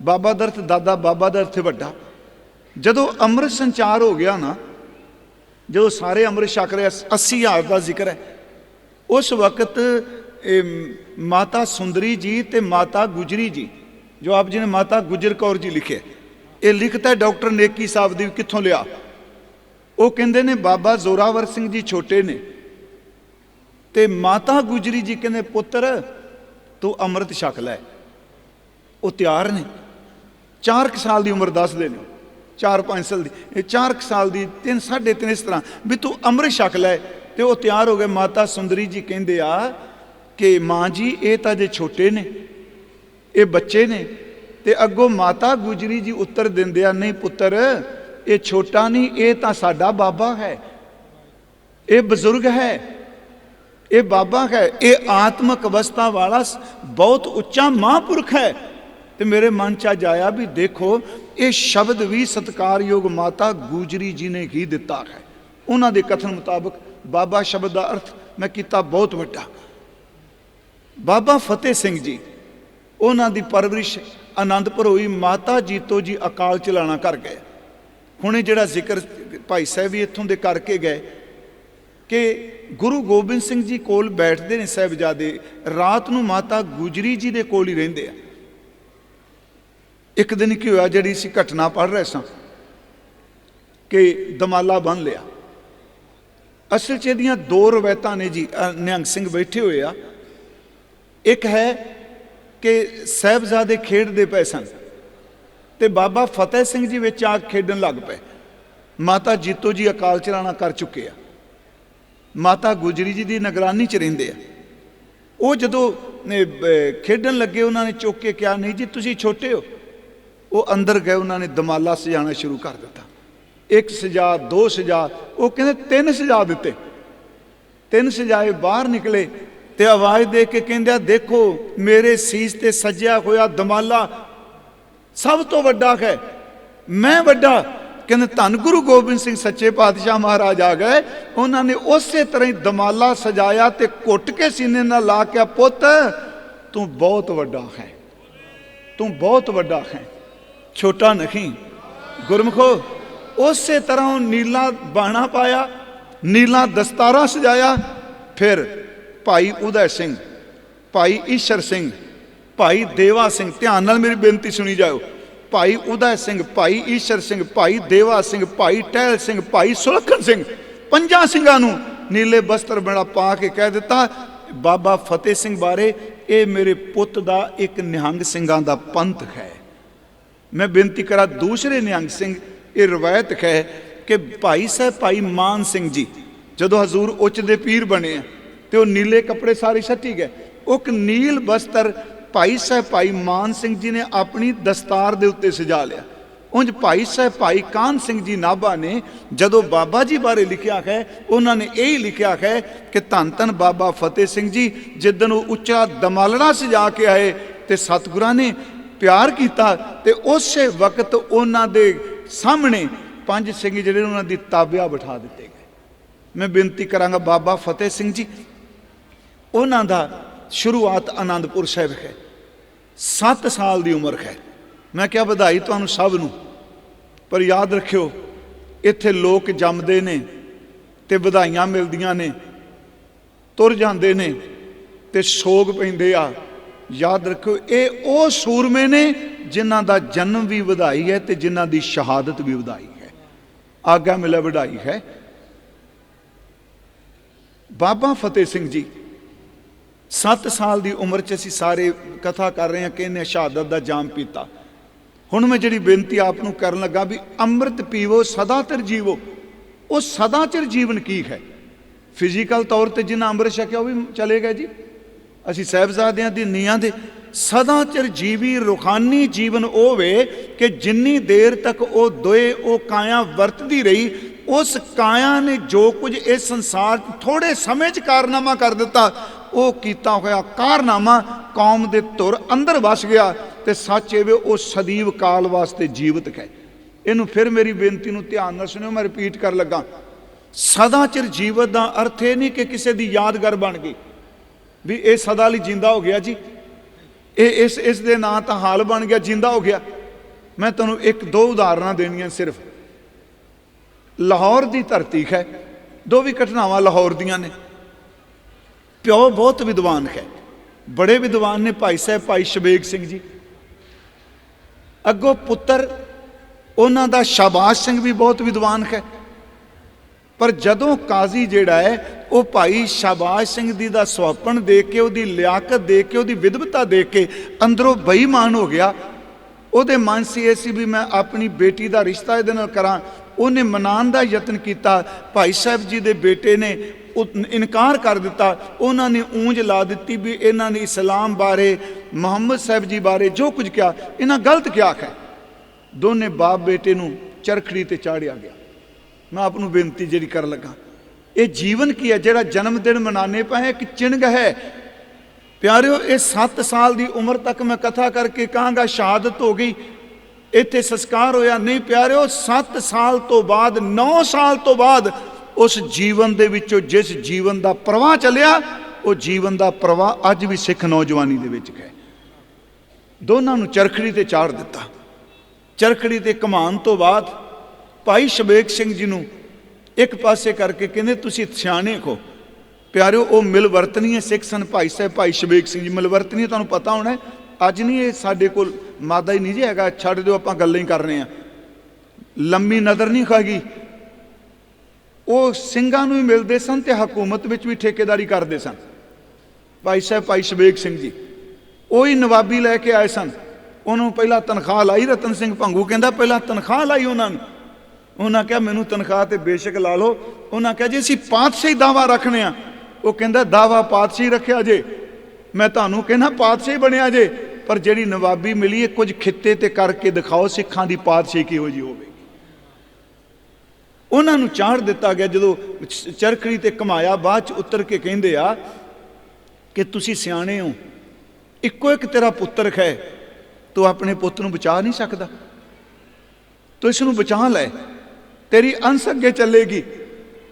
Speaker 1: ਬਾਬਾ ਦਾ ਦਾਦਾ, ਬਾਬਾ ਦਾ ਵੱਡਾ। ਜਦੋਂ ਅੰਮ੍ਰਿਤ ਸੰਚਾਰ ਹੋ ਗਿਆ ਨਾ, ਜਦੋਂ ਸਾਰੇ ਅੰਮ੍ਰਿਤ ਛਕ ਰਹੇ 80000 ਦਾ ਜ਼ਿਕਰ ਹੈ, ਉਸ ਵਕਤ ਮਾਤਾ ਸੁੰਦਰੀ ਜੀ ਤੇ ਮਾਤਾ ਗੁਜਰੀ ਜੀ, ਜੋ ਆਪ ਜੀ ਨੇ ਮਾਤਾ ਗੁਜਰ ਕੌਰ ਜੀ ਲਿਖਿਆ ਇਹ ਲਿਖਤਾ ਡਾਕਟਰ ਨੇਕੀ ਸਾਹਿਬ ਦੀ ਕਿੱਥੋਂ ਲਿਆ? ਉਹ ਕਹਿੰਦੇ ਨੇ, ਬਾਬਾ ਜ਼ੋਰਾਵਰ ਸਿੰਘ ਜੀ ਛੋਟੇ ਨੇ ਤੇ ਮਾਤਾ ਗੁਜਰੀ ਜੀ ਕਹਿੰਦੇ, ਪੁੱਤਰ, ਤੂੰ ਅੰਮ੍ਰਿਤ ਛਕ ਲੈ। ਉਹ ਤਿਆਰ ਨੇ। 4 ਸਾਲ ਦੀ ਉਮਰ ਦੱਸਦੇ ਨੇ। 4-5 ਸਾਲ ਦੀ। ਇਹ 4 ਸਾਲ ਦੀ 3 3.5 ਇਸ ਤਰ੍ਹਾਂ ਵੀ ਤੂੰ ਅੰਮ੍ਰਿਤ ਛਕ ਲੈ ਤੇ ਉਹ ਤਿਆਰ ਹੋ ਗਏ। ਮਾਤਾ ਸੁੰਦਰੀ ਜੀ ਕਹਿੰਦੇ ਆ ਕਿ ਮਾਂ ਜੀ, ਇਹ ਤਾਂ ਜੇ ਛੋਟੇ ਨੇ, ਇਹ ਬੱਚੇ ਨੇ ਤੇ ਅੱਗੋਂ ਮਾਤਾ ਗੁਜਰੀ ਜੀ ਉੱਤਰ ਦਿੰਦੇ ਆ, ਨਹੀਂ ਪੁੱਤਰ, ਇਹ ਛੋਟਾ ਨਹੀਂ, ਇਹ ਤਾਂ ਸਾਡਾ ਬਾਬਾ ਹੈ। ਇਹ ਬਜ਼ੁਰਗ ਹੈ। ਇਹ ਬਾਬਾ ਹੈ। ਇਹ ਆਤਮਕ ਅਵਸਥਾ ਵਾਲਾ ਬਹੁਤ ਉੱਚਾ ਮਹਾਂਪੁਰਖ ਹੈ। ਤੇ ਮੇਰੇ ਮਨ ਚ ਅੱਜ ਆਇਆ ਵੀ ਦੇਖੋ, ਇਹ ਸ਼ਬਦ ਵੀ ਸਤਕਾਰਯੋਗ ਮਾਤਾ ਗੁਜਰੀ ਜੀ ਨੇ ਹੀ ਦਿੱਤਾ ਹੈ। ਉਹਨਾਂ ਦੇ ਕਥਨ ਮੁਤਾਬਕ ਬਾਬਾ ਸ਼ਬਦ ਦਾ ਅਰਥ ਮੈਂ ਕੀਤਾ ਬਹੁਤ ਵੱਡਾ। ਬਾਬਾ ਫਤਿਹ ਸਿੰਘ ਜੀ, ਉਹਨਾਂ ਦੀ ਪਰਵਰਿਸ਼ ਆਨੰਦਪੁਰ ਹੋਈ, ਮਾਤਾ ਜੀਤੋ ਜੀ ਅਕਾਲ ਚਲਾਣਾ ਕਰ ਗਏ। ਹੁਣੇ ਜਿਹੜਾ ਜ਼ਿਕਰ ਭਾਈ ਸਾਹਿਬ ਵੀ ਇੱਥੋਂ ਦੇ ਕਰਕੇ ਗਏ ਕਿ ਗੁਰੂ ਗੋਬਿੰਦ ਸਿੰਘ ਜੀ ਕੋਲ ਬੈਠਦੇ ਨੇ ਸਾਹਿਬਜ਼ਾਦੇ, ਰਾਤ ਨੂੰ ਮਾਤਾ ਗੁਜਰੀ ਜੀ ਦੇ ਕੋਲ ਹੀ ਰਹਿੰਦੇ ਆ। ਇੱਕ ਦਿਨ ਕੀ ਹੋਇਆ, ਜਿਹੜੀ ਸੀ ਘਟਨਾ ਪੜ ਰਹੇ ਸਾਂ ਕਿ ਦਮਾਲਾ ਬੰਨ ਲਿਆ। ਅਸਲ 'ਚ ਇਹਦੀਆਂ ਦੋ ਰਵਾਇਤਾਂ ਨੇ ਜੀ ਨਿਹੰਗ ਸਿੰਘ ਬੈਠੇ ਹੋਏ ਆ। ਇੱਕ ਹੈ ਕਿ ਸਾਹਿਬਜ਼ਾਦੇ ਖੇਡਦੇ ਪਏ ਸਨ ਤੇ ਬਾਬਾ ਫਤਿਹ ਸਿੰਘ ਜੀ ਵਿੱਚ ਆ ਕੇ ਖੇਡਣ ਲੱਗ ਪਏ। ਮਾਤਾ ਜੀਤੋ ਜੀ ਅਕਾਲ ਚਲਾਣਾ ਕਰ ਚੁੱਕੇ ਆ। ਮਾਤਾ ਗੁਜਰੀ ਜੀ ਦੀ ਨਿਗਰਾਨੀ ਚ ਰਹਿੰਦੇ ਆ। ਉਹ ਜਦੋਂ ਖੇਡਣ ਲੱਗੇ, ਉਹਨਾਂ ਨੇ ਚੁੱਕ ਕੇ ਕਿਹਾ, ਨਹੀਂ ਜੀ, ਤੁਸੀਂ ਛੋਟੇ ਹੋ। ਉਹ ਅੰਦਰ ਗਏ, ਉਹਨਾਂ ਨੇ ਦਮਾਲਾ ਸਜਾਣਾ ਸ਼ੁਰੂ ਕਰ ਦਿੱਤਾ। ਇੱਕ ਸਜਾ, ਦੋ ਸਜਾ, ਉਹ ਕਹਿੰਦੇ ਤਿੰਨ ਸਜਾ ਦਿੱਤੇ। ਤਿੰਨ ਸਜਾਏ ਬਾਹਰ ਨਿਕਲੇ ਤੇ ਆਵਾਜ਼ ਦੇ ਕੇ ਕਹਿੰਦੇ ਦੇਖੋ, ਮੇਰੇ ਸੀਸ ਤੇ ਸਜਿਆ ਹੋਇਆ ਦਮਾਲਾ ਸਭ ਤੋਂ ਵੱਡਾ ਹੈ। ਮੈਂ ਵੱਡਾ, ਕਹਿੰਦੇ ਧੰਨ ਗੁਰੂ ਗੋਬਿੰਦ ਸਿੰਘ ਸੱਚੇ ਪਾਤਸ਼ਾਹ ਮਹਾਰਾਜ ਆ ਗਏ। ਉਹਨਾਂ ਨੇ ਉਸੇ ਤਰ੍ਹਾਂ ਹੀ ਦਮਾਲਾ ਸਜਾਇਆ ਤੇ ਕੁੱਟ ਕੇ ਸੀਨੇ ਨਾਲ ਲਾ ਕੇ ਪੁੱਤ, ਤੂੰ ਬਹੁਤ ਵੱਡਾ ਹੈ। ਤੂੰ ਬਹੁਤ ਵੱਡਾ ਹੈ। ਛੋਟਾ ਨਹੀਂ। ਗੁਰਮਖੋ, ਉਸੇ ਤਰ੍ਹਾਂ ਉਹ ਨੀਲਾ ਬਾਣਾ ਪਾਇਆ, ਨੀਲਾ ਦਸਤਾਰਾ ਸਜਾਇਆ, ਫਿਰ ਭਾਈ ਉਦੈ ਸਿੰਘ, ਭਾਈ ਈਸ਼ਰ ਸਿੰਘ, ਭਾਈ ਦੇਵਾ ਸਿੰਘ, ਧਿਆਨ ਨਾਲ ਮੇਰੀ ਬੇਨਤੀ ਸੁਣੀ ਜਾਓ ਭਾਈ ਉਦੈ ਸਿੰਘ, ਭਾਈ ਈਸ਼ਰ ਸਿੰਘ, ਭਾਈ ਦੇਵਾ ਸਿੰਘ, ਭਾਈ ਟਹਿਲ ਸਿੰਘ, ਭਾਈ ਸੁਲੱਖਣ ਸਿੰਘ, ਪੰਜਾਂ ਸਿੰਘਾਂ ਨੂੰ ਨੀਲੇ ਬਸਤਰ ਬਣਾ ਪਾ ਕੇ ਕਹਿ ਦਿੱਤਾ, ਬਾਬਾ ਫਤਿਹ ਸਿੰਘ ਬਾਰੇ ਇਹ ਮੇਰੇ ਪੁੱਤ ਦਾ ਇੱਕ ਨਿਹੰਗ ਸਿੰਘਾਂ ਦਾ ਪੰਥ ਹੈ। ਮੈਂ ਬੇਨਤੀ ਕਰਾਂ ਦੂਸਰੇ ਨਿਹੰਗ ਸਿੰਘ, ਇਹ ਰਵਾਇਤ ਹੈ ਕਿ ਭਾਈ ਸਾਹਿਬ, ਭਾਈ ਮਾਨ ਸਿੰਘ ਜੀ, ਜਦੋਂ ਹਜ਼ੂਰ ਉੱਚ ਦੇ ਪੀਰ ਬਣੇ ਆ ਤੇ ਉਹ ਨੀਲੇ ਕੱਪੜੇ ਸਾਰੇ ਛੱਟੀ ਗਏ। ਉਹ ਇੱਕ ਨੀਲ ਬਸਤਰ ਭਾਈ ਸਾਹਿਬ, ਭਾਈ ਮਾਨ ਸਿੰਘ ਜੀ ਨੇ ਆਪਣੀ ਦਸਤਾਰ ਦੇ ਉੱਤੇ ਸਜਾ ਲਿਆ। ਉਂਝ ਭਾਈ ਸਾਹਿਬ, ਭਾਈ ਕਾਨ ਸਿੰਘ ਜੀ ਨਾਭਾ ਨੇ ਜਦੋਂ ਬਾਬਾ ਜੀ ਬਾਰੇ ਲਿਖਿਆ ਹੈ, ਉਹਨਾਂ ਨੇ ਇਹ ਹੀ ਲਿਖਿਆ ਹੈ ਕਿ ਧੰਨ ਧੰਨ ਬਾਬਾ ਫਤਿਹ ਸਿੰਘ ਜੀ ਜਿੱਦਨ ਉਹ ਉੱਚਾ ਦਮਾਲੜਾ ਸਜਾ ਕੇ ਆਏ ਤੇ ਸਤਿਗੁਰਾਂ ਨੇ ਪਿਆਰ ਕੀਤਾ ਤੇ ਉਸੇ ਵਕਤ ਉਹਨਾਂ ਦੇ ਸਾਹਮਣੇ ਪੰਜ ਸਿੰਘ ਜਿਹੜੇ ਉਹਨਾਂ ਦੀ ਤਾਬਿਆ ਬਿਠਾ ਦਿੱਤੇ ਗਏ। ਮੈਂ ਬੇਨਤੀ ਕਰਾਂਗਾ ਬਾਬਾ ਫਤਿਹ ਸਿੰਘ ਜੀ ਉਹਨਾਂ ਦਾ ਸ਼ੁਰੂਆਤ ਆਨੰਦਪੁਰ ਸਾਹਿਬ ਹੈ। 7 ਸਾਲ ਦੀ ਉਮਰ ਹੈ। ਮੈਂ ਕਿਹਾ, ਵਧਾਈ ਤੁਹਾਨੂੰ ਸਭ ਨੂੰ। ਪਰ ਯਾਦ ਰੱਖਿਓ, ਇੱਥੇ ਲੋਕ ਜੰਮਦੇ ਨੇ ਤੇ ਵਧਾਈਆਂ ਮਿਲਦੀਆਂ ਨੇ, ਤੁਰ ਜਾਂਦੇ ਨੇ ਤੇ ਸੋਗ ਪੈਂਦੇ ਆ। ਯਾਦ ਰੱਖਿਓ, ਇਹ ਉਹ ਸੂਰਮੇ ਨੇ ਜਿਨ੍ਹਾਂ ਦਾ ਜਨਮ ਵੀ ਵਧਾਈ ਹੈ ਤੇ ਜਿਨ੍ਹਾਂ ਦੀ ਸ਼ਹਾਦਤ ਵੀ ਵਧਾਈ ਹੈ। ਆਗਾ ਮਿਲਿਆ, ਵਧਾਈ ਹੈ। ਬਾਬਾ ਫਤਿਹ ਸਿੰਘ ਜੀ 7 ਸਾਲ ਦੀ ਉਮਰ 'ਚ ਅਸੀਂ ਸਾਰੇ ਕਥਾ ਕਰ ਰਹੇ ਹਾਂ ਕਿ ਇਹਨੇ ਸ਼ਹਾਦਤ ਦਾ ਜਾਮ ਪੀਤਾ। ਹੁਣ ਮੈਂ ਜਿਹੜੀ ਬੇਨਤੀ ਆਪ ਨੂੰ ਕਰਨ ਲੱਗਾ ਵੀ ਅੰਮ੍ਰਿਤ ਪੀਵੋ, ਸਦਾ ਚਿਰ ਜੀਵੋ। ਉਹ ਸਦਾ ਚਿਰ ਜੀਵਨ ਕੀ ਹੈ? ਫਿਜ਼ੀਕਲ ਤੌਰ ਤੇ ਜਿੰਨਾ ਅੰਮ੍ਰਿਤ ਛਕਿਆ ਉਹ ਵੀ ਚਲੇ ਗਏ ਜੀ। ਅਸੀਂ ਸਹਿਬਜ਼ਾਦਿਆਂ ਦੀ ਨੀਆਂ ਦੇ ਸਦਾ ਚਿਰ ਜੀਵੀ ਰੁਖਾਨੀ ਜੀਵਨ ਉਹ ਵੇ ਕਿ ਜਿੰਨੀ ਦੇਰ ਤੱਕ ਉਹ ਦੋਏ, ਉਹ ਕਾਇਆ ਵਰਤਦੀ ਰਹੀ, ਉਸ ਕਾਇਆ ਨੇ ਜੋ ਕੁਝ ਇਸ ਸੰਸਾਰ 'ਚ ਥੋੜੇ ਸਮੇਂ 'ਚ ਕਾਰਨਾਮਾ ਕਰ ਦਿੱਤਾ ਉਹ ਕੀਤਾ ਹੋਇਆ ਕਾਰਨਾਮਾ ਕੌਮ ਦੇ ਧੁਰ ਅੰਦਰ ਵਸ ਗਿਆ ਤੇ ਸੱਚ ਇਹ ਵੇ ਉਹ ਸਦੀਵ ਕਾਲ ਵਾਸਤੇ ਜੀਵਤ ਹੈ ਇਹਨੂੰ ਫਿਰ ਮੇਰੀ ਬੇਨਤੀ ਨੂੰ ਧਿਆਨ ਨਾਲ ਸੁਣਿਓ, ਮੈਂ ਰਿਪੀਟ ਕਰਨ ਲੱਗਾ। ਸਦਾ ਚਿਰ ਜੀਵਤ ਦਾ ਅਰਥ ਇਹ ਨਹੀਂ ਕਿ ਕਿਸੇ ਦੀ ਯਾਦਗਾਰ ਬਣ ਗਈ। ਵੀ ਇਹ ਸਦਾ ਲਈ ਜਿੰਦਾ ਹੋ ਗਿਆ ਜੀ। ਇਹ ਇਸ ਇਸ ਦੇ ਨਾਂ ਤਾਂ ਹਾਲ ਬਣ ਗਿਆ, ਜਿੰਦਾ ਹੋ ਗਿਆ। ਮੈਂ ਤੁਹਾਨੂੰ ਇੱਕ ਦੋ ਉਦਾਹਰਨਾਂ ਦੇਣੀਆਂ ਸਿਰਫ। ਲਾਹੌਰ ਦੀ ਧਰਤੀ ਹੈ ਦੋ ਵੀ ਘਟਨਾਵਾਂ ਲਾਹੌਰ ਦੀਆਂ ਨੇ। ਪਿਓ ਬਹੁਤ ਵਿਦਵਾਨ ਹੈ। ਬੜੇ ਵਿਦਵਾਨ ਨੇ ਭਾਈ ਸਾਹਿਬ, ਭਾਈ ਸ਼ਬੇਗ ਸਿੰਘ ਜੀ। ਅੱਗੋਂ ਪੁੱਤਰ, ਉਹਨਾਂ ਦਾ ਸ਼ਾਬਾਸ਼ ਸਿੰਘ ਵੀ ਬਹੁਤ ਵਿਦਵਾਨ ਹੈ। ਪਰ ਜਦੋਂ ਕਾਜ਼ੀ ਜਿਹੜਾ ਹੈ, ਉਹ ਭਾਈ ਸ਼ਾਬਾਸ਼ ਸਿੰਘ ਦੀ ਦਾ ਸੁਆਪਣ ਦੇ ਕੇ, ਉਹਦੀ ਲਿਆਕਤ ਦੇ ਕੇ, ਉਹਦੀ ਵਿਦਵਤਾ ਦੇਖ ਕੇ ਅੰਦਰੋਂ ਬੇਈਮਾਨ ਹੋ ਗਿਆ। ਉਹਦੇ ਮਨ ਸੀ ਇਹ ਸੀ ਵੀ ਮੈਂ ਆਪਣੀ ਬੇਟੀ ਦਾ ਰਿਸ਼ਤਾ ਇਹਦੇ ਨਾਲ ਕਰਾਂ। ਉਹਨੇ ਮਨਾਉਣ ਦਾ ਯਤਨ ਕੀਤਾ। ਭਾਈ ਸਾਹਿਬ ਜੀ ਦੇ ਬੇਟੇ ਨੇ ਇਨਕਾਰ ਕਰ ਦਿੱਤਾ। ਉਹਨਾਂ ਨੇ ਉਂਝ ਲਾ ਦਿੱਤੀ ਵੀ ਇਹਨਾਂ ਨੇ ਇਸਲਾਮ ਬਾਰੇ, ਮੁਹੰਮਦ ਸਾਹਿਬ ਜੀ ਬਾਰੇ ਜੋ ਕੁਝ ਕਿਹਾ, ਇਹਨਾਂ ਗਲਤ ਕਿਹਾ ਹੈ ਦੋਨੇ ਬਾਪ ਬੇਟੇ ਨੂੰ ਚਰਖੜੀ ਤੇ ਚਾੜਿਆ ਗਿਆ। ਮੈਂ ਆਪ ਨੂੰ ਬੇਨਤੀ ਜਿਹੜੀ ਕਰਨ ਲੱਗਾ। ਇਹ ਜੀਵਨ ਕੀ ਹੈ? ਜਿਹੜਾ ਜਨਮ ਦਿਨ ਮਨਾਣੇ ਪਏ, ਇੱਕ ਚਿੰਗ ਹੈ। ਪਿਆਰਿਓ, ਇਹ 7 ਸਾਲ ਦੀ ਉਮਰ ਤੱਕ ਮੈਂ ਕਥਾ ਕਰਕੇ ਕਹਾਂਗਾ, ਸ਼ਹਾਦਤ ਹੋ ਗਈ। ਇੱਥੇ ਸੰਸਕਾਰ ਹੋਇਆ। ਨਹੀਂ ਪਿਆਰਿਓ 7 ਸਾਲ ਤੋਂ ਬਾਅਦ 9 ਸਾਲ ਤੋਂ ਬਾਅਦ ਉਸ ਜੀਵਨ ਦੇ ਵਿੱਚੋਂ ਜਿਸ ਜੀਵਨ ਦਾ ਪ੍ਰਵਾਹ ਚੱਲਿਆ, ਉਹ ਜੀਵਨ ਦਾ ਪ੍ਰਵਾਹ ਅੱਜ ਵੀ ਸਿੱਖ ਨੌਜਵਾਨੀ ਦੇ ਵਿੱਚ ਹੈ। ਦੋਨਾਂ ਨੂੰ ਚਰਖੜੀ ਤੇ ਚਾੜ ਦਿੱਤਾ। ਚਰਖੜੀ ਤੇ ਕਮਾਨ ਤੋਂ ਬਾਅਦ ਭਾਈ ਸ਼ਬੇਕ ਸਿੰਘ ਜੀ ਨੂੰ ਇੱਕ ਪਾਸੇ ਕਰਕੇ ਕਹਿੰਦੇ, ਤੁਸੀਂ ਸਿਆਣੇ ਕੋ। ਪਿਆਰਿਓ, ਉਹ ਮਿਲਵਰਤਨੀ ਹੈ ਸਿੱਖ ਸਨ ਭਾਈ ਸਾਹਿਬ, ਭਾਈ ਸ਼ਬੇਕ ਸਿੰਘ ਜੀ ਮਿਲਵਰਤਨੀ ਤੁਹਾਨੂੰ ਪਤਾ ਹੋਣਾ ਅੱਜ ਨਹੀਂ ਇਹ ਸਾਡੇ ਕੋਲ ਮਾਦਾ ਹੀ ਨਹੀਂ ਜੀ ਹੈਗਾ, ਛੱਡ ਦਿਓ, ਆਪਾਂ ਗੱਲਾਂ ਹੀ ਕਰ ਰਹੇ ਹਾਂ। ਲੰਮੀ ਨਜ਼ਰ ਨਹੀਂ ਖਾਗੀ। ਉਹ ਸਿੰਘਾਂ ਨੂੰ ਵੀ ਮਿਲਦੇ ਸਨ ਤੇ ਹਕੂਮਤ ਵਿੱਚ ਵੀ ਠੇਕੇਦਾਰੀ ਕਰਦੇ ਸਨ। ਭਾਈ ਸਾਹਿਬ, ਭਾਈ ਸ਼ਬੇਕ ਸਿੰਘ ਜੀ, ਉਹ ਹੀ ਨਵਾਬੀ ਲੈ ਕੇ ਆਏ ਸਨ। ਉਹਨੂੰ ਪਹਿਲਾਂ ਤਨਖਾਹ ਲਾਈ, ਰਤਨ ਸਿੰਘ ਭੰਗੂ ਕਹਿੰਦਾ, ਪਹਿਲਾਂ ਤਨਖਾਹ ਲਾਈ ਉਹਨਾਂ ਨੂੰ। ਉਹਨਾਂ ਕਿਹਾ, ਮੈਨੂੰ ਤਨਖਾਹ ਤੇ ਬੇਸ਼ੱਕ ਲਾ ਲਓ। ਉਹਨਾਂ ਕਿਹਾ, ਜੀ ਅਸੀਂ ਪਾਤਸ਼ਾਹੀ ਦਾਵਾ ਰੱਖਣੇ ਆ ਉਹ ਕਹਿੰਦਾ, ਦਾਵਾ ਪਾਤਸ਼ਾਹੀ ਰੱਖਿਆ ਜੇ, ਮੈਂ ਤੁਹਾਨੂੰ ਕਹਿੰਦਾ ਪਾਤਸ਼ਾਹੀ ਬਣਿਆ ਜੇ, ਪਰ ਜਿਹੜੀ ਨਵਾਬੀ ਮਿਲੀ ਹੈ, ਕੁਝ ਖਿੱਤੇ ਤੇ ਕਰਕੇ ਦਿਖਾਓ, ਸਿੱਖਾਂ ਦੀ ਪਾਤਸ਼ਾਹੀ ਕਿਹੋ ਜੀ ਹੋਵੇ? ਉਹਨਾਂ ਨੂੰ ਚਾੜ ਦਿੱਤਾ ਗਿਆ ਜਦੋਂ ਚ- ਚਰਖੜੀ ਤੇ ਕਮਾਇਆ ਬਾਅਦ ਚ ਉਤਰ ਕੇ ਕਹਿੰਦੇ ਆ ਕਿ ਤੁਸੀਂ ਸਿਆਣੇ ਹੋ। ਇੱਕੋ ਇੱਕ ਤੇਰਾ ਪੁੱਤਰ ਹੈ ਤੂੰ ਆਪਣੇ ਪੁੱਤ ਨੂੰ ਬਚਾ ਨਹੀਂ ਸਕਦਾ। ਤੂੰ ਇਸ ਨੂੰ ਬਚਾ ਲੈ। ਤੇਰੀ ਅੰਸ ਅੱਗੇ ਚੱਲੇਗੀ।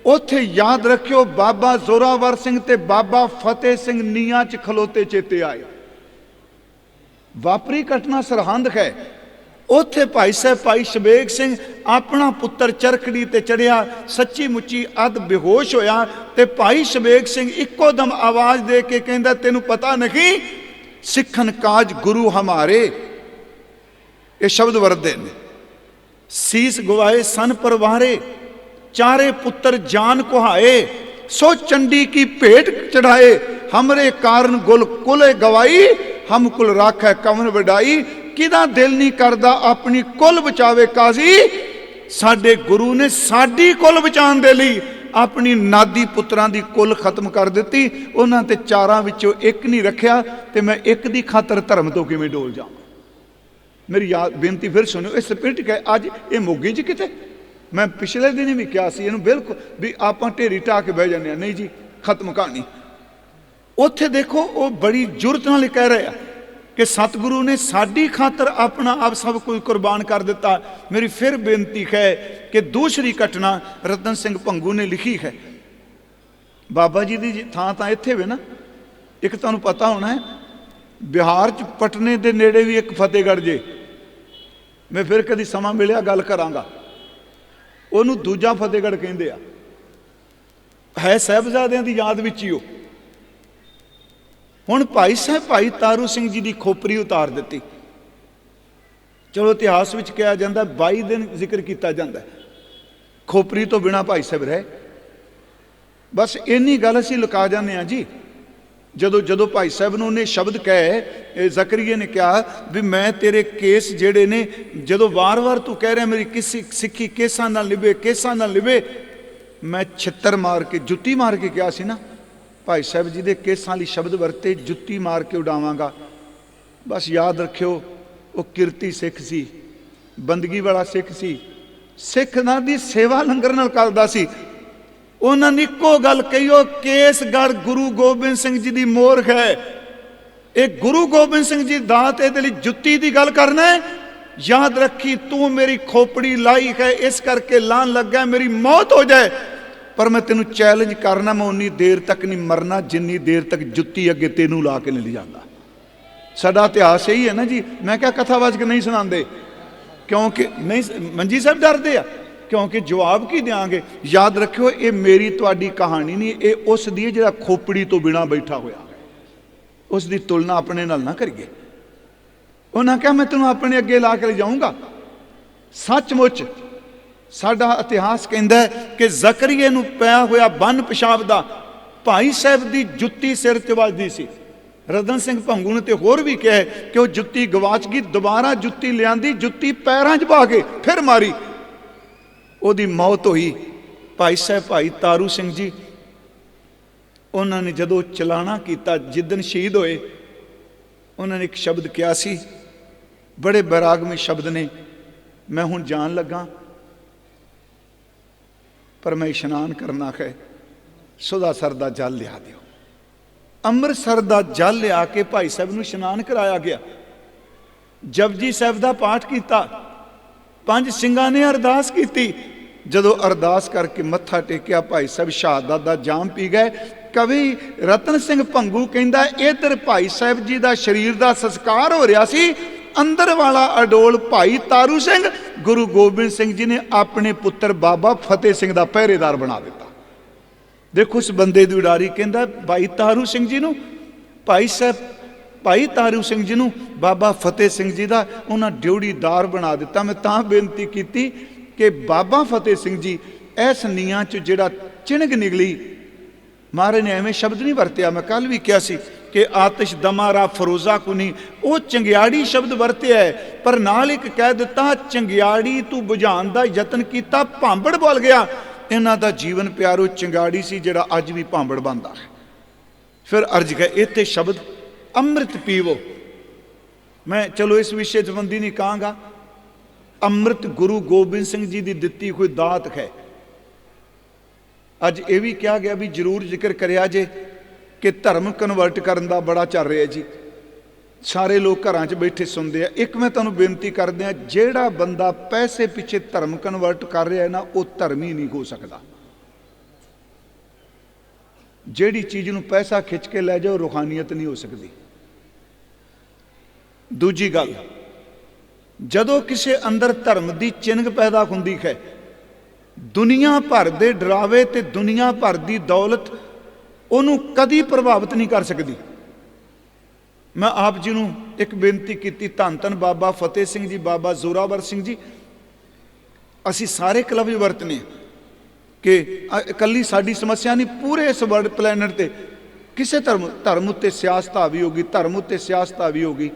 Speaker 1: ਉੱਥੇ ਯਾਦ ਰੱਖਿਓ, ਬਾਬਾ ਜ਼ੋਰਾਵਰ ਸਿੰਘ ਤੇ ਬਾਬਾ ਫਤਿਹ ਸਿੰਘ ਨੀਆਂ 'ਚ ਖਲੋਤੇ ਚੇਤੇ ਆਏ। ਵਾਪਰੀ ਘਟਨਾ ਸਰਹੰਦ ਹੈ ਉੱਥੇ ਭਾਈ ਸਾਹਿਬ, ਭਾਈ ਸ਼ਬੇਗ ਸਿੰਘ ਆਪਣਾ ਪੁੱਤਰ ਚਰਖੜੀ ਤੇ ਚੜਿਆ, ਸੱਚੀ ਮੁੱਚੀ ਅੱਧ ਬੇਹੋਸ਼ ਹੋਇਆ ਤੇ ਭਾਈ ਸ਼ਬੇਗ ਸਿੰਘ ਇੱਕੋ ਦਮ ਆਵਾਜ਼ ਦੇ ਕੇ ਕਹਿੰਦਾ, ਤੈਨੂੰ ਪਤਾ ਨਹੀਂ, ਸਿੱਖਨ ਕਾਜ ਗੁਰੂ ਹਮਾਰੇ। ਇਹ ਸ਼ਬਦ ਵਰਦੇ ਨੇ। ਸੀਸ ਗਵਾਏ, ਸਨ ਪਰਵਾਰੇ, ਚਾਰੇ ਪੁੱਤਰ ਜਾਨ ਕੁਹਾਏ, ਸੋ ਚੰਡੀ ਕੀ ਭੇਟ ਚੜਾਏ, ਹਮਰੇ ਕਾਰਨ ਗੁਲ ਕੁਲੇ ਗਵਾਈ, ਹਮ ਕੁਲ ਰਾਖੈ ਕਵਨ ਵਡਾਈ ਕਿਹਦਾ ਦਿਲ ਨਹੀਂ ਕਰਦਾ ਆਪਣੀ ਕੁੱਲ ਬਚਾਵੇ ਕਾਜ਼ੀ? ਸਾਡੇ ਗੁਰੂ ਨੇ ਸਾਡੀ ਕੁੱਲ ਬਚਾਉਣ ਦੇ ਲਈ ਆਪਣੀ ਨਾਦੀ ਪੁੱਤਰਾਂ ਦੀ ਕੁੱਲ ਖਤਮ ਕਰ ਦਿੱਤੀ। ਉਹਨਾਂ ਤੇ ਚਾਰਾਂ ਵਿੱਚੋਂ ਇੱਕ ਨਹੀਂ ਰੱਖਿਆ ਤੇ ਮੈਂ ਇੱਕ ਦੀ ਖਾਤਰ ਧਰਮ ਤੋਂ ਕਿਵੇਂ ਡੋਲ ਜਾਵਾਂ? ਮੇਰੀ ਯਾਦ ਬੇਨਤੀ ਫਿਰ ਸੁਣਿਓ, ਇਹ ਸਪਿਰਟ ਹੈ ਅੱਜ ਇਹ ਮੋਗੀ ਜੀ ਕਿਤੇ ਮੈਂ ਪਿਛਲੇ ਦਿਨ ਵੀ ਕਿਹਾ ਸੀ ਇਹਨੂੰ ਬਿਲਕੁਲ ਵੀ ਆਪਾਂ ਢੇਰੀ ਢਾ ਕੇ ਬਹਿ ਜਾਂਦੇ ਆ ਨਹੀਂ ਜੀ, ਖਤਮ ਕਹਾਣੀ। ਉੱਥੇ ਦੇਖੋ, ਉਹ ਬੜੀ ਜੁਰਤ ਨਾਲ ਇਹ ਕਹਿ ਰਹੇ ਆ ਕਿ ਸਤਿਗੁਰੂ ਨੇ ਸਾਡੀ ਖਾਤਰ ਆਪਣਾ ਆਪ ਸਭ ਕੁਝ ਕੁਰਬਾਨ ਕਰ ਦਿੱਤਾ। ਮੇਰੀ ਫਿਰ ਬੇਨਤੀ ਹੈ ਕਿ ਦੂਸਰੀ ਘਟਨਾ ਰਤਨ ਸਿੰਘ ਭੰਗੂ ਨੇ ਲਿਖੀ ਹੈ। ਬਾਬਾ ਜੀ ਦੀ ਥਾਂ ਤਾਂ ਇੱਥੇ ਵੇ ਨਾ। ਇੱਕ ਤੁਹਾਨੂੰ ਪਤਾ ਹੋਣਾ ਹੈ, ਬਿਹਾਰ ਚ ਪਟਨੇ ਦੇ ਨੇੜੇ ਵੀ ਇੱਕ ਫਤਿਹਗੜ੍ਹ ਜੇ। ਮੈਂ ਫਿਰ ਕਦੀ ਸਮਾਂ ਮਿਲਿਆ ਗੱਲ ਕਰਾਂਗਾ। ਉਹਨੂੰ ਦੂਜਾ ਫਤਿਹਗੜ੍ਹ ਕਹਿੰਦੇ ਆ। ਹੈ ਸਾਹਿਬਜ਼ਾਦਿਆਂ ਦੀ ਯਾਦ ਵਿੱਚ ਹੀ ਉਹ। ਹੁਣ ਭਾਈ ਸਾਹਿਬ, ਭਾਈ ਤਾਰੂ ਸਿੰਘ ਜੀ ਦੀ ਖੋਪਰੀ ਉਤਾਰ ਦਿੱਤੀ। ਚਲੋ ਇਤਿਹਾਸ ਵਿੱਚ ਕਿਹਾ ਜਾਂਦਾ 22 ਦਿਨ ਜ਼ਿਕਰ ਕੀਤਾ ਜਾਂਦਾ। ਖੋਪਰੀ ਤੋਂ ਬਿਨਾ ਭਾਈ ਸਾਹਿਬ ਰਹੇ। ਬਸ ਇੰਨੀ ਗੱਲ ਅਸੀਂ ਲੁਕਾ ਜਾਂਦੇ ਆ ਜੀ। ਜਦੋਂ ਜਦੋਂ ਭਾਈ ਸਾਹਿਬ ਨੂੰ ਉਹਨੇ ਸ਼ਬਦ ਕਹੇ ਜ਼ਕਰੀਏ ਨੇ ਕਿਹਾ ਵੀ ਮੈਂ ਤੇਰੇ ਕੇਸ ਜਿਹੜੇ ਨੇ, ਜਦੋਂ ਵਾਰ-ਵਾਰ ਤੂੰ ਕਹਿ ਰਿਹਾ ਮੇਰੀ ਕਿਸ ਸਿੱਖੀ ਕੇਸਾਂ ਨਾਲ ਲਿਵੇ ਕੇਸਾਂ ਨਾਲ ਲਿਵੇ ਮੈਂ ਛਿੱਤਰ ਮਾਰ ਕੇ, ਜੁੱਤੀ ਮਾਰ ਕੇ ਕਿਹਾ ਸੀ ਨਾ ਭਾਈ ਸਾਹਿਬ ਜੀ ਦੇ ਕੇਸਾਂ ਲਈ ਸ਼ਬਦ ਵਰਤੇ, ਜੁੱਤੀ ਮਾਰ ਕੇ ਉਡਾਵਾਂਗਾ। ਬਸ ਯਾਦ ਰੱਖਿਓ, ਉਹ ਕਿਰਤੀ ਸਿੱਖ ਸੀ, ਬੰਦਗੀ ਵਾਲਾ ਸਿੱਖ ਸੀ। ਸਿੱਖਾਂ ਦੀ ਸੇਵਾ ਲੰਗਰ ਨਾਲ ਕਰਦਾ ਸੀ। ਉਹਨਾਂ ਨੇ ਇੱਕੋ ਗੱਲ ਕਹੀ, ਉਹ ਕੇਸਗੜ ਗੁਰੂ ਗੋਬਿੰਦ ਸਿੰਘ ਜੀ ਦੀ ਮੋਰਖ ਹੈ। ਇਹ ਗੁਰੂ ਗੋਬਿੰਦ ਸਿੰਘ ਜੀ ਦਾਤ ਇਹਦੇ ਲਈ ਜੁੱਤੀ ਦੀ ਗੱਲ ਕਰਨਾ ਹੈ? ਯਾਦ ਰੱਖੀ, ਤੂੰ ਮੇਰੀ ਖੋਪੜੀ ਲਾਈ ਹੈ, ਇਸ ਕਰਕੇ ਲਾਣ ਲੱਗਾ ਮੇਰੀ ਮੌਤ ਹੋ ਜਾਏ। ਪਰ ਮੈਂ ਤੈਨੂੰ ਚੈਲੰਜ ਕਰਨਾ, ਮੈਂ ਉਨੀ ਦੇਰ ਤੱਕ ਨਹੀਂ ਮਰਨਾ, ਜਿੰਨੀ ਦੇਰ ਤੱਕ ਜੁੱਤੀ ਅੱਗੇ ਤੈਨੂੰ ਲਾ ਕੇ ਨਹੀਂ ਲਿਜਾਂਦਾ ਸਾਡਾ ਇਤਿਹਾਸ ਇਹੀ ਹੈ ਨਾ ਜੀ, ਮੈਂ ਕਿਹਾ ਕਥਾਵਾਚਕ ਨਹੀਂ ਸੁਣਾਉਂਦੇ। ਕਿਉਂਕਿ ਨਹੀਂ ਮੰਜੀ ਸਾਹਿਬ ਡਰਦੇ ਆ। ਕਿਉਂਕਿ ਜਵਾਬ ਕੀ ਦਿਆਂਗੇ? ਯਾਦ ਰੱਖਿਓ, ਇਹ ਮੇਰੀ ਤੁਹਾਡੀ ਕਹਾਣੀ ਨਹੀਂ, ਇਹ ਉਸ ਦੀ ਹੈ ਜਿਹੜਾ ਖੋਪੜੀ ਤੋਂ ਬਿਨਾ ਬੈਠਾ ਹੋਇਆ। ਉਸ ਦੀ ਤੁਲਨਾ ਆਪਣੇ ਨਾਲ ਨਾ ਕਰੀਏ। ਉਹਨਾਂ ਕਿਹਾ, ਮੈਂ ਤੈਨੂੰ ਆਪਣੇ ਅੱਗੇ ਲਾ ਕੇ ਲਿਜਾਊਂਗਾ ਸੱਚਮੁੱਚ ਸਾਡਾ ਇਤਿਹਾਸ ਕਹਿੰਦਾ ਕਿ ਜ਼ਕਰੀਏ ਨੂੰ ਪਿਆ ਹੋਇਆ ਬੰਨ ਪਿਸ਼ਾਬ ਦਾ ਭਾਈ ਸਾਹਿਬ ਦੀ ਜੁੱਤੀ ਸਿਰ ਤੇ ਵੱਜਦੀ ਸੀ। ਰਤਨ ਸਿੰਘ ਭੰਗੂ ਨੇ ਤੇ ਹੋਰ ਵੀ ਕਿਹਾ ਕਿ ਉਹ ਜੁੱਤੀ ਗਵਾਚ ਗਈ, ਦੁਬਾਰਾ ਜੁੱਤੀ ਲਿਆਂਦੀ, ਜੁੱਤੀ ਪੈਰਾਂ 'ਚ ਪਾ ਕੇ ਫਿਰ ਮਾਰੀ। ਉਹਦੀ ਮੌਤ ਹੋਈ। ਭਾਈ ਸਾਹਿਬ, ਭਾਈ ਤਾਰੂ ਸਿੰਘ ਜੀ, ਉਹਨਾਂ ਨੇ ਜਦੋਂ ਚਲਾਣਾ ਕੀਤਾ ਜਿੱਦਨ ਸ਼ਹੀਦ ਹੋਏ, ਉਹਨਾਂ ਨੇ ਇੱਕ ਸ਼ਬਦ ਕਿਹਾ ਸੀ। ਬੜੇ ਬੈਰਾਗਮਈ ਸ਼ਬਦ ਨੇ। ਮੈਂ ਹੁਣ ਜਾਣ ਲੱਗਾ। ਪਰ ਮੈਂ ਇਸ਼ਨਾਨ ਕਰਨਾ ਹੈ, ਸੁਦਾ ਸਰ ਦਾ ਜਲ ਲਿਆ ਦਿਓ। ਅੰਮ੍ਰਿਤਸਰ ਦਾ ਜਲ ਲਿਆ ਕੇ ਭਾਈ ਸਾਹਿਬ ਨੂੰ ਇਸ਼ਨਾਨ ਕਰਾਇਆ ਗਿਆ। ਜਪਜੀ ਸਾਹਿਬ ਦਾ ਪਾਠ ਕੀਤਾ, ਪੰਜ ਸਿੰਘਾਂ ਨੇ ਅਰਦਾਸ ਕੀਤੀ। ਜਦੋਂ ਅਰਦਾਸ ਕਰਕੇ ਮੱਥਾ ਟੇਕਿਆ, ਭਾਈ ਸਾਹਿਬ ਸ਼ਹਾਦਤ ਦਾ ਜਾਮ ਪੀ ਗਏ। ਕਵੀ ਰਤਨ ਸਿੰਘ ਭੰਗੂ ਕਹਿੰਦਾ ਇਧਰ ਭਾਈ ਸਾਹਿਬ ਜੀ ਦਾ ਸਰੀਰ ਦਾ ਸੰਸਕਾਰ ਹੋ ਰਿਹਾ ਸੀ ਅੰਦਰ ਵਾਲਾ ਅਡੋਲ ਭਾਈ ਤਾਰੂ ਸਿੰਘ, ਗੁਰੂ ਗੋਬਿੰਦ ਸਿੰਘ ਜੀ ਨੇ ਆਪਣੇ ਪੁੱਤਰ ਬਾਬਾ ਫਤਿਹ ਸਿੰਘ ਦਾ ਪਹਿਰੇਦਾਰ ਬਣਾ ਦਿੱਤਾ। ਦੇਖੋ, ਉਸ ਬੰਦੇ ਦੀ ਉਡਾਰੀ ਕਹਿੰਦਾ, ਭਾਈ ਤਾਰੂ ਸਿੰਘ ਜੀ ਨੂੰ, ਭਾਈ ਸਾਹਿਬ, ਭਾਈ ਤਾਰੂ ਸਿੰਘ ਜੀ ਨੂੰ, ਬਾਬਾ ਫਤਿਹ ਸਿੰਘ ਜੀ ਦਾ ਉਹਨਾਂ ਡਿਊੜੀਦਾਰ ਬਣਾ ਦਿੱਤਾ। ਮੈਂ ਤਾਂ ਬੇਨਤੀ ਕੀਤੀ ਕਿ ਬਾਬਾ ਫਤਿਹ ਸਿੰਘ ਜੀ ਇਸ ਨੀਆਂ ਚ ਜਿਹੜਾ ਚਿਣਗ ਨਿਕਲੀ ਮਹਾਰਾਜ ਨੇ ਐਵੇਂ ਸ਼ਬਦ ਨਹੀਂ ਵਰਤਿਆ। ਮੈਂ ਕੱਲ ਵੀ ਕਿਹਾ ਸੀ ਕਿ ਆਤਿਸ਼ ਦਮਾਰਾ ਫਰੋਜ਼ਾ ਕੁਨੀ ਉਹ ਚੰਗਿਆੜੀ ਸ਼ਬਦ ਵਰਤਿਆ ਹੈ, ਪਰ ਨਾਲ ਇੱਕ ਕਹਿ ਦਿੱਤਾ ਚੰਗਿਆੜੀ ਤੂੰ ਬੁਝਾਉਣ ਦਾ ਯਤਨ ਕੀਤਾ ਭਾਂਬੜ ਬੋਲ ਗਿਆ। ਇਹਨਾਂ ਦਾ ਜੀਵਨ ਪਿਆਰੋ ਚੰਗਾੜੀ ਸੀ ਜਿਹੜਾ ਅੱਜ ਵੀ ਭਾਂਬੜ ਬੰਦਾ ਹੈ। ਫਿਰ ਅਰਜ ਗਏ ਇੱਥੇ ਸ਼ਬਦ ਅੰਮ੍ਰਿਤ ਪੀਵੋ। ਮੈਂ ਚਲੋ ਇਸ ਵਿਸ਼ੇ ਸੰਬੰਧੀ ਨਹੀਂ ਕਹਾਂਗਾ ਅੰਮ੍ਰਿਤ ਗੁਰੂ ਗੋਬਿੰਦ ਸਿੰਘ ਜੀ ਦੀ ਦਿੱਤੀ ਕੋਈ ਦਾਤ ਹੈ। ਅੱਜ ਇਹ ਵੀ ਕਿਹਾ ਗਿਆ ਵੀ ਜਰੂਰ ਜ਼ਿਕਰ ਕਰਿਆ ਜੇ ਕਿ ਧਰਮ ਕਨਵਰਟ ਕਰਨ ਦਾ ਬੜਾ ਚੱਲ ਰਿਹਾ ਜੀ। ਸਾਰੇ ਲੋਕ ਘਰਾਂ 'ਚ ਬੈਠੇ ਸੁਣਦੇ ਆ। ਇੱਕ ਮੈਂ ਤੁਹਾਨੂੰ ਬੇਨਤੀ ਕਰਦੇ ਆ, ਜਿਹੜਾ ਬੰਦਾ ਪੈਸੇ ਪਿੱਛੇ ਧਰਮ ਕਨਵਰਟ ਕਰ ਰਿਹਾ ਹੈ ਨਾ, ਉਹ ਧਰਮੀ ਨਹੀਂ ਹੋ ਸਕਦਾ। ਜਿਹੜੀ ਚੀਜ਼ ਨੂੰ ਪੈਸਾ ਖਿੱਚ ਕੇ ਲੈ ਜਾਓ, ਰੂਹਾਨੀਅਤ ਨਹੀਂ ਹੋ ਸਕਦੀ। ਦੂਜੀ ਗੱਲ, ਜਦੋਂ ਕਿਸੇ ਅੰਦਰ ਧਰਮ ਦੀ ਚਿੰਗ ਪੈਦਾ ਹੁੰਦੀ ਹੈ, ਦੁਨੀਆ ਭਰ ਦੇ ਡਰਾਵੇ ਤੇ ਦੁਨੀਆ ਭਰ ਦੀ ਦੌਲਤ ਉਹਨੂੰ ਕਦੀ ਪ੍ਰਭਾਵਿਤ ਨਹੀਂ ਕਰ ਸਕਦੀ। ਮੈਂ ਆਪ ਜੀ ਨੂੰ ਇੱਕ ਬੇਨਤੀ ਕੀਤੀ, ਧੰਨ ਧੰਨ ਬਾਬਾ ਫਤਿਹ ਸਿੰਘ ਜੀ, ਬਾਬਾ ਜ਼ੋਰਾਵਰ ਸਿੰਘ ਜੀ। ਅਸੀਂ ਸਾਰੇ ਕਲਬ ਵਰਤਨੇ ਕਿ ਇਕੱਲੀ ਸਾਡੀ ਸਮੱਸਿਆ ਨਹੀਂ, ਪੂਰੇ ਇਸ ਵਰਲਡ ਪਲੈਨਟ ਤੇ ਕਿਸੇ ਧਰਮ ਧਰਮ ਉੱਤੇ ਸਿਆਸਤ ਹਾਵੀ ਹੋਗੀ, ਧਰਮ ਉੱਤੇ ਸਿਆਸਤ ਹਾਵੀ ਹੋਗੀ।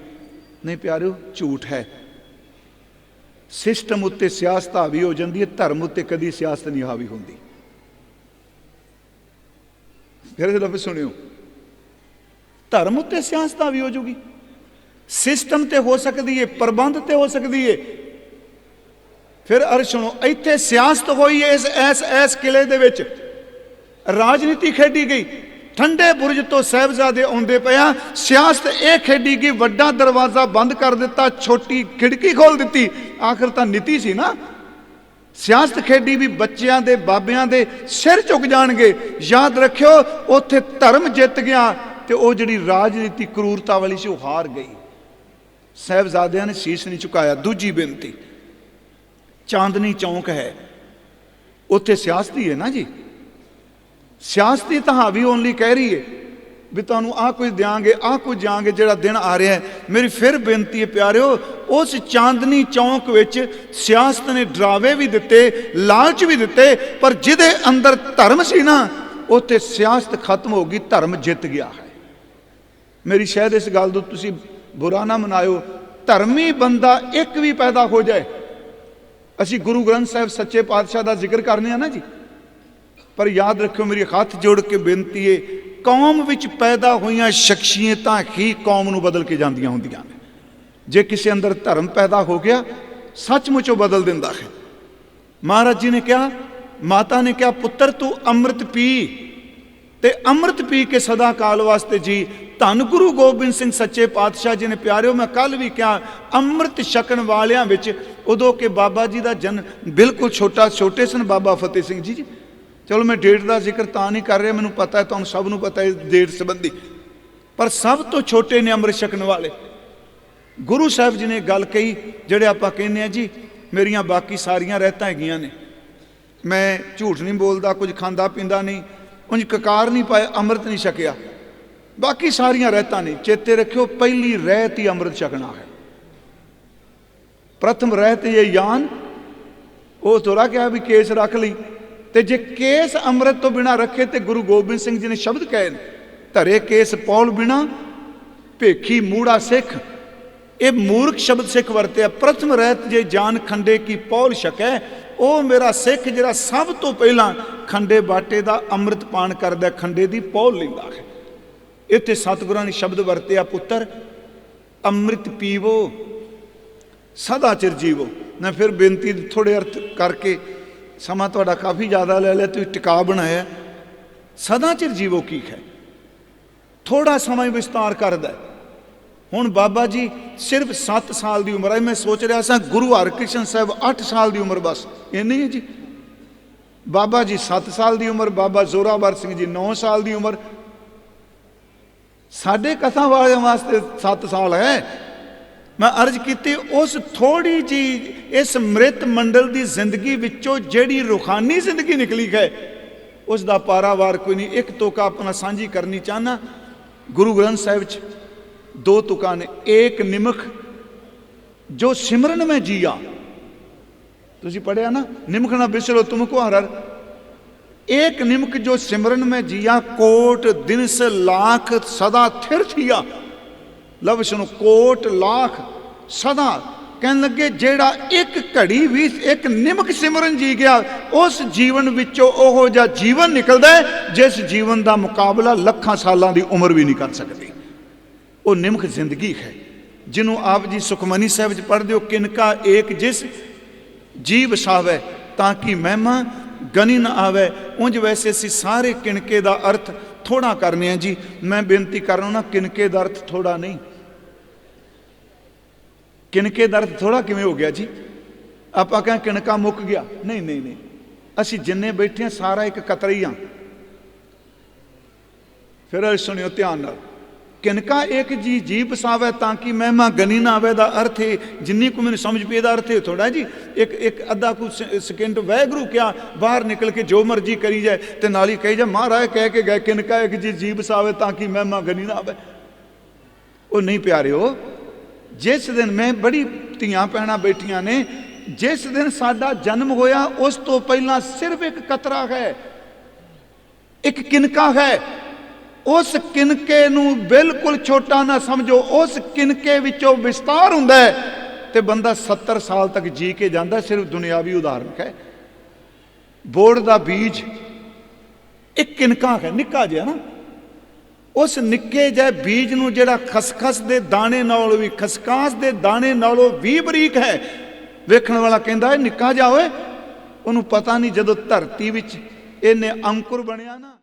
Speaker 1: ਨਹੀਂ ਪਿਆਰਿਓ, ਝੂਠ ਹੈ। ਸਿਸਟਮ ਉੱਤੇ ਸਿਆਸਤ ਹਾਵੀ ਹੋ ਜਾਂਦੀ ਹੈ, ਧਰਮ ਉੱਤੇ ਕਦੀ ਸਿਆਸਤ ਨਹੀਂ ਹਾਵੀ ਹੁੰਦੀ। ਫਿਰ ਇਹ ਲਫ਼ਜ਼ ਸੁਣਿਓ। ਧਰਮ ਉੱਤੇ ਸਿਆਸਤ ਹਾਵੀ ਹੋ ਜੂਗੀ। ਸਿਸਟਮ ਤੇ ਹੋ ਸਕਦੀ ਹੈ ਪ੍ਰਬੰਧ ਤੇ ਹੋ ਸਕਦੀ ਹੈ ਫਿਰ ਅਰ ਸੁਣੋ, ਇੱਥੇ ਸਿਆਸਤ ਹੋਈ ਹੈ ਇਸ ਐਸ ਐਸ ਕਿਲੇ ਦੇ ਵਿੱਚ। ਰਾਜਨੀਤੀ ਖੇਡੀ ਗਈ। ਠੰਡੇ ਬੁਰਜ ਤੋਂ ਸਹਿਬਜ਼ਾਦੇ ਆਉਂਦੇ ਪਿਆ ਸਿਆਸਤ ਇਹ ਖੇਡੀ ਗਈ, ਵੱਡਾ ਦਰਵਾਜ਼ਾ ਬੰਦ ਕਰ ਦਿੱਤਾ, ਛੋਟੀ ਖਿੜਕੀ ਖੋਲ ਦਿੱਤੀ। ਆਖਰ ਤਾਂ ਨੀਤੀ ਸੀ ਨਾ। ਸਿਆਸਤ ਖੇਡੀ ਵੀ ਬੱਚਿਆਂ ਦੇ, ਬਾਬਿਆਂ ਦੇ ਸਿਰ ਝੁਕ ਜਾਣਗੇ। ਯਾਦ ਰੱਖਿਓ, ਉੱਥੇ ਧਰਮ ਜਿੱਤ ਗਿਆ ਤੇ ਉਹ ਜਿਹੜੀ ਰਾਜਨੀਤੀ ਕਰੂਰਤਾ ਵਾਲੀ ਸੀ, ਉਹ ਹਾਰ ਗਈ। ਸਹਿਬਜ਼ਾਦਿਆਂ ਨੇ ਸੀਸ ਨਹੀਂ ਝੁਕਾਇਆ। ਦੂਜੀ ਬੇਨਤੀ, ਚਾਂਦਨੀ ਚੌਂਕ ਹੈ। ਉੱਥੇ ਸਿਆਸਤੀ ਹੈ ਨਾ ਜੀ? ਸਿਆਸਤੀ ਤਾਂ ਹਾਵੀ ਓਨਲੀ ਕਹਿ ਰਹੀ ਹੈ ਵੀ ਤੁਹਾਨੂੰ ਆਹ ਕੁਝ ਦਿਆਂਗੇ, ਆਹ ਕੁਝ ਜਾਾਂਗੇ ਜਿਹੜਾ ਦਿਨ ਆ ਰਿਹਾ ਹੈ। ਮੇਰੀ ਫਿਰ ਬੇਨਤੀ ਹੈ ਪਿਆਰਿਓ, ਉਸ ਚਾਂਦਨੀ ਚੌਂਕ ਵਿੱਚ ਸਿਆਸਤ ਨੇ ਡਰਾਵੇ ਵੀ ਦਿੱਤੇ, ਲਾਲਚ ਵੀ ਦਿੱਤੇ, ਪਰ ਜਿਹਦੇ ਅੰਦਰ ਧਰਮ ਸੀ ਨਾ, ਉੱਥੇ ਸਿਆਸਤ ਖਤਮ ਹੋ ਗਈ, ਧਰਮ ਜਿੱਤ ਗਿਆ ਹੈ। ਮੇਰੀ ਸ਼ਾਇਦ ਇਸ ਗੱਲ ਤੋਂ ਤੁਸੀਂ ਬੁਰਾ ਨਾ ਮਨਾਇਓ, ਧਰਮੀ ਬੰਦਾ ਇੱਕ ਵੀ ਪੈਦਾ ਹੋ ਜਾਏ। ਅਸੀਂ ਗੁਰੂ ਗ੍ਰੰਥ ਸਾਹਿਬ ਸੱਚੇ ਪਾਤਸ਼ਾਹ ਦਾ ਜ਼ਿਕਰ ਕਰਨੇ ਆ ਨਾ ਜੀ। ਪਰ ਯਾਦ ਰੱਖਿਓ, ਮੇਰੀ ਹੱਥ ਜੋੜ ਕੇ ਬੇਨਤੀ ਏ ਕੌਮ ਵਿੱਚ ਪੈਦਾ ਹੋਈਆਂ ਸ਼ਖਸੀਅਤਾਂ ਹੀ ਕੌਮ ਨੂੰ ਬਦਲ ਕੇ ਜਾਂਦੀਆਂ ਹੁੰਦੀਆਂ ਨੇ। ਜੇ ਕਿਸੇ ਅੰਦਰ ਧਰਮ ਪੈਦਾ ਹੋ ਗਿਆ, ਸੱਚਮੁੱਚ ਉਹ ਬਦਲ ਦਿੰਦਾ ਹੈ। ਮਹਾਰਾਜ ਜੀ ਨੇ ਕਿਹਾ, ਮਾਤਾ ਨੇ ਕਿਹਾ, ਪੁੱਤਰ ਤੂੰ ਅੰਮ੍ਰਿਤ ਪੀ। ਤੇ ਅੰਮ੍ਰਿਤ ਪੀ ਕੇ ਸਦਾ ਕਾਲ ਵਾਸਤੇ ਜੀ। ਧੰਨ ਗੁਰੂ ਗੋਬਿੰਦ ਸਿੰਘ ਸੱਚੇ ਪਾਤਸ਼ਾਹ ਜੀ ਨੇ ਪਿਆਰਿਓ, ਮੈਂ ਕੱਲ ਵੀ ਕਿਹਾ, ਅੰਮ੍ਰਿਤ ਛਕਣ ਵਾਲਿਆਂ ਵਿੱਚ ਉਦੋਂ ਕਿ ਬਾਬਾ ਜੀ ਦਾ ਜਨ ਬਿਲਕੁਲ ਛੋਟਾ, ਛੋਟੇ ਸਨ ਬਾਬਾ ਫਤਿਹ ਸਿੰਘ ਜੀ ਜੀ। ਚਲੋ ਮੈਂ ਡੇਟ ਦਾ ਜ਼ਿਕਰ ਤਾਂ ਨਹੀਂ ਕਰ ਰਿਹਾ, ਮੈਨੂੰ ਪਤਾ ਹੈ, ਤੁਹਾਨੂੰ ਸਭ ਨੂੰ ਪਤਾ ਹੈ ਡੇਟ ਸੰਬੰਧੀ। ਪਰ ਸਭ ਤੋਂ ਛੋਟੇ ਨੇ ਅੰਮ੍ਰਿਤ ਛਕਣ ਵਾਲੇ। ਗੁਰੂ ਸਾਹਿਬ ਜੀ ਨੇ ਗੱਲ ਕਹੀ, ਜਿਹੜੇ ਆਪਾਂ ਕਹਿੰਦੇ ਆ ਜੀ, ਮੇਰੀਆਂ ਬਾਕੀ ਸਾਰੀਆਂ ਰਹਿਤਾਂ ਹੈਗੀਆਂ ਨੇ। ਮੈਂ ਝੂਠ ਨਹੀਂ ਬੋਲਦਾ, ਕੁਝ ਖਾਂਦਾ ਪੀਂਦਾ ਨਹੀਂ, ਉਂਝ ਕਕਾਰ ਨਹੀਂ ਪਾਇਆ, ਅੰਮ੍ਰਿਤ ਨਹੀਂ ਛਕਿਆ। ਬਾਕੀ ਸਾਰੀਆਂ ਰਹਿਤਾਂ ਨੇ, ਚੇਤੇ ਰੱਖਿਓ, ਪਹਿਲੀ ਰਹਿਤ ਹੀ ਅੰਮ੍ਰਿਤ ਛਕਣਾ ਹੈ। ਪ੍ਰਥਮ ਰਹਿਤ ਇਹ ਯਾਨ, ਉਹ ਥੋੜਾ ਕਿਹਾ ਵੀ ਕੇਸ ਰੱਖ ਲਈ। ਤੇ ਜੇ ਕੇਸ ਅੰਮ੍ਰਿਤ ਤੋਂ ਬਿਨਾ ਰੱਖੇ ਤੇ ਗੁਰੂ ਗੋਬਿੰਦ ਸਿੰਘ ਜੀ ਨੇ ਸ਼ਬਦ ਕਹੇ ਨੇ, ਧਰੇ ਕੇਸ ਪੌਲ ਬਿਨਾ ਭੇਖੀ ਮੂੜਾ ਸਿੱਖ। ਇਹ ਮੂਰਖ ਸ਼ਬਦ ਸਿੱਖ ਵਰਤਿਆ। ਪ੍ਰਥਮ ਰਹਿਤ ਜੇ ਜਾਨ ਖੰਡੇ ਕੀ ਪੌਲ ਛਕੈ, ਉਹ ਮੇਰਾ ਸਿੱਖ ਜਿਹੜਾ ਸਭ ਤੋਂ ਪਹਿਲਾਂ ਖੰਡੇ ਬਾਟੇ ਦਾ ਅੰਮ੍ਰਿਤ ਪਾਨ ਕਰਦਾ, ਖੰਡੇ ਦੀ ਪੌਲ ਲੈਂਦਾ ਹੈ। ਇੱਥੇ ਸਤਿਗੁਰਾਂ ਨੇ ਸ਼ਬਦ ਵਰਤਿਆ, ਪੁੱਤਰ, ਅੰਮ੍ਰਿਤ ਪੀਵੋ, ਸਦਾ ਚਿਰ ਜੀਵੋ। ਮੈਂ ਫਿਰ ਬੇਨਤੀ ਥੋੜੇ ਅਰਥ ਕਰਕੇ ਸਮਾਂ ਤੁਹਾਡਾ ਕਾਫੀ ਜ਼ਿਆਦਾ ਲੈ ਲਿਆ, ਤੁਸੀਂ ਟਿਕਾ ਬਣਾਇਆ। ਸਦਾ ਚਿਰ ਜੀਵੋ ਕੀ ਹੈ? ਥੋੜਾ ਸਮਾਂ ਹੀ ਵਿਸਤਾਰ ਕਰਦਾ ਹੁਣ ਬਾਬਾ ਜੀ ਸਿਰਫ 7 ਸਾਲ ਦੀ ਉਮਰ ਹੈ। ਮੈਂ ਸੋਚ ਰਿਹਾ ਸਾਂ ਗੁਰੂ ਹਰਕ੍ਰਿਸ਼ਨ ਸਾਹਿਬ 8 ਸਾਲ ਦੀ ਉਮਰ ਬਸ, ਇੰਨੀ ਹੈ ਜੀ। ਬਾਬਾ ਜੀ 7 ਸਾਲ ਦੀ ਉਮਰ, ਬਾਬਾ ਜ਼ੋਰਾਵਰ ਸਿੰਘ ਜੀ 9 ਸਾਲ ਦੀ ਉਮਰ। ਸਾਡੇ ਕਥਾ ਵਾਲਿਆਂ ਵਾਸਤੇ 7 ਸਾਲ ਹੈ। ਮੈਂ ਅਰਜ਼ ਕੀਤੀ ਉਸ ਥੋੜੀ ਜੀ ਇਸ ਮ੍ਰਿਤ ਮੰਡਲ ਦੀ ਜ਼ਿੰਦਗੀ ਵਿੱਚੋਂ ਜਿਹੜੀ ਰੂਹਾਨੀ ਜ਼ਿੰਦਗੀ ਨਿਕਲੀ ਹੈ, ਉਸ ਦਾ ਪਾਰਾਵਾਰ ਕੋਈ ਨਹੀਂ। ਇੱਕ ਤੋਕਾ ਆਪਣਾ ਸਾਂਝੀ ਕਰਨੀ ਚਾਹਨਾ ਗੁਰੂ ਗ੍ਰੰਥ ਸਾਹਿਬ ਚ ਦੋ ਤੁਕਾਂ ਨੇ। ਏਕ ਨਿਮਖ, ਜੋ ਸਿਮਰਨ ਮੈਂ ਜੀਆ। ਤੁਸੀਂ ਪੜਿਆ ਨਾ? ਨਿਮਖ ਨਾ ਬਿਸਰੋ, ਤੁਮ ਕੋ ਹਰਰ ਏਕ ਨਿਮਕ ਜੋ ਸਿਮਰਨ ਮੈਂ ਜੀਆ, ਕੋਟ ਦਿਨਸ ਲਾਖ ਸਦਾ ਥਿਰ ਥੀਆ। ਲਵ ਸੁਣੋ ਕੋਟ, ਲਾਖ, ਸਦਾ ਕਹਿਣ ਲੱਗੇ ਜਿਹੜਾ ਇੱਕ ਘੜੀ ਵੀ ਇੱਕ ਨਿਮਕ ਸਿਮਰਨ ਜੀ ਗਿਆ, ਉਸ ਜੀਵਨ ਵਿੱਚੋਂ ਉਹੋ ਜਿਹਾ ਜੀਵਨ ਨਿਕਲਦਾ ਜਿਸ ਜੀਵਨ ਦਾ ਮੁਕਾਬਲਾ ਲੱਖਾਂ ਸਾਲਾਂ ਦੀ ਉਮਰ ਵੀ ਨਹੀਂ ਕਰ ਸਕਦੀ। ਉਹ ਨਿਮਕ ਜ਼ਿੰਦਗੀ ਹੈ, ਜਿਹਨੂੰ ਆਪ ਜੀ ਸੁਖਮਨੀ ਸਾਹਿਬ ਚ ਪੜ੍ਹਦੇ ਹੋ, ਕਿਨਕਾ ਏਕ ਜਿਸ ਜੀਵ ਵਸਾਵੇ ਤਾਂ ਕਿ ਮਹਿਮਾ ਗਨੀ ਨਾ ਆਵੇ। ਉਂਝ ਵੈਸੇ ਅਸੀਂ ਸਾਰੇ ਕਿਣਕੇ ਦਾ ਅਰਥ ਥੋੜਾ ਕਰਨੇ ਆ ਜੀ। ਮੈਂ ਬੇਨਤੀ ਕਰਨਾ ਰਿਹਾ ਕਿਣਕੇ ਦਾ ਅਰਥ ਥੋੜਾ ਨਹੀਂ। ਕਿਣਕੇ ਦਾ ਅਰਥ ਥੋੜਾ ਕਿਵੇਂ ਹੋ ਗਿਆ ਜੀ? ਆਪਾਂ ਕਹਿੰਦੇ ਕਿਣਕਾ ਮੁੱਕ ਗਿਆ। ਨਹੀਂ ਨਹੀਂ ਨਹੀਂ। ਅਸੀਂ ਜਿੰਨੇ ਬੈਠੇ ਆ ਸਾਰਾ ਇੱਕ ਕਤਰਾ ਹੀ ਆ ਫਿਰ ਸੁਣਿਓ ਧਿਆਨ ਨਾਲ। ਕਿਨਕਾ ਇੱਕ ਜੀ ਜੀ ਸਾਵੇ ਤਾਂ ਕਿ ਮਹਿਮਾ ਗਨੀ ਨਾ ਆਵੇ ਦਾ ਅਰਥ ਹੈ ਜਿੰਨੀ ਕੁ ਮੈਨੂੰ ਸਮਝ ਪਈ ਦਾ ਅਰਥ ਹੈ ਥੋੜਾ ਜੀ। ਇੱਕ ਇੱਕ ਅੱਧਾ ਕੁ ਸਕਿੰਟ ਵੈਗਰੂ ਕਿਆ ਬਾਹਰ ਨਿਕਲ ਕੇ ਜੋ ਮਰਜ਼ੀ ਕਰੀ ਜਾਏ ਤੇ ਨਾਲ ਹੀ ਕਹੀ ਜਾ ਮਹਾਰਾਜ, ਕਹਿ ਕੇ ਗਏ ਕਿਨਕਾ ਇੱਕ ਜੀ ਜੀ ਬਸਾਵੇ ਤਾਂ ਕਿ ਮਹਿਮਾ ਗਨੀ ਨਾ ਆਵੇ। ਉਹ ਨਹੀਂ ਪਿਆਰਿਓ ਜਿਸ ਦਿਨ ਮੈਂ ਬੜੀ ਧੀਆਂ ਪੈਣਾ ਬੈਠੀਆਂ ਨੇ, ਜਿਸ ਦਿਨ ਸਾਡਾ ਜਨਮ ਹੋਇਆ, ਉਸ ਤੋਂ ਪਹਿਲਾਂ ਸਿਰਫ ਇੱਕ ਕਤਰਾ ਹੈ, ਇੱਕ ਕਿਨਕਾ ਹੈ। ਉਸ ਕਿਨਕੇ ਨੂੰ ਬਿਲਕੁਲ ਛੋਟਾ ਨਾ ਸਮਝੋ, ਉਸ ਕਿਨਕੇ ਵਿੱਚੋਂ ਵਿਸਤਾਰ ਹੁੰਦਾ ਹੈ ਤੇ ਬੰਦਾ 70 ਸਾਲ ਤੱਕ ਜੀ ਕੇ ਜਾਂਦਾ, ਸਿਰਫ ਦੁਨਿਆਵੀ ਉਦਾਹਰਨ ਹੈ। ਬੋਰਡ ਦਾ ਬੀਜ ਇੱਕ ਕਿਨਕਾ ਹੈ, ਨਿੱਕਾ ਜਿਹਾ ਨਾ। ਉਸ ਨਿੱਕੇ ਜਿਹੇ ਬੀਜ ਨੂੰ ਜਿਹੜਾ ਖਸਖਸ ਦੇ ਦਾਣੇ ਨਾਲੋਂ ਵੀ ਖਸਕਾਸ ਦੇ ਦਾਣੇ ਨਾਲੋਂ ਵੀ ਬਰੀਕ ਹੈ। ਵੇਖਣ ਵਾਲਾ ਕਹਿੰਦਾ, ਇਹ ਨਿੱਕਾ ਜਿਹਾ ਓਏ, ਉਹਨੂੰ ਪਤਾ ਨਹੀਂ ਜਦੋਂ ਧਰਤੀ ਵਿੱਚ ਇਹਨੇ ਅੰਕੁਰ ਬਣਿਆ ਨਾ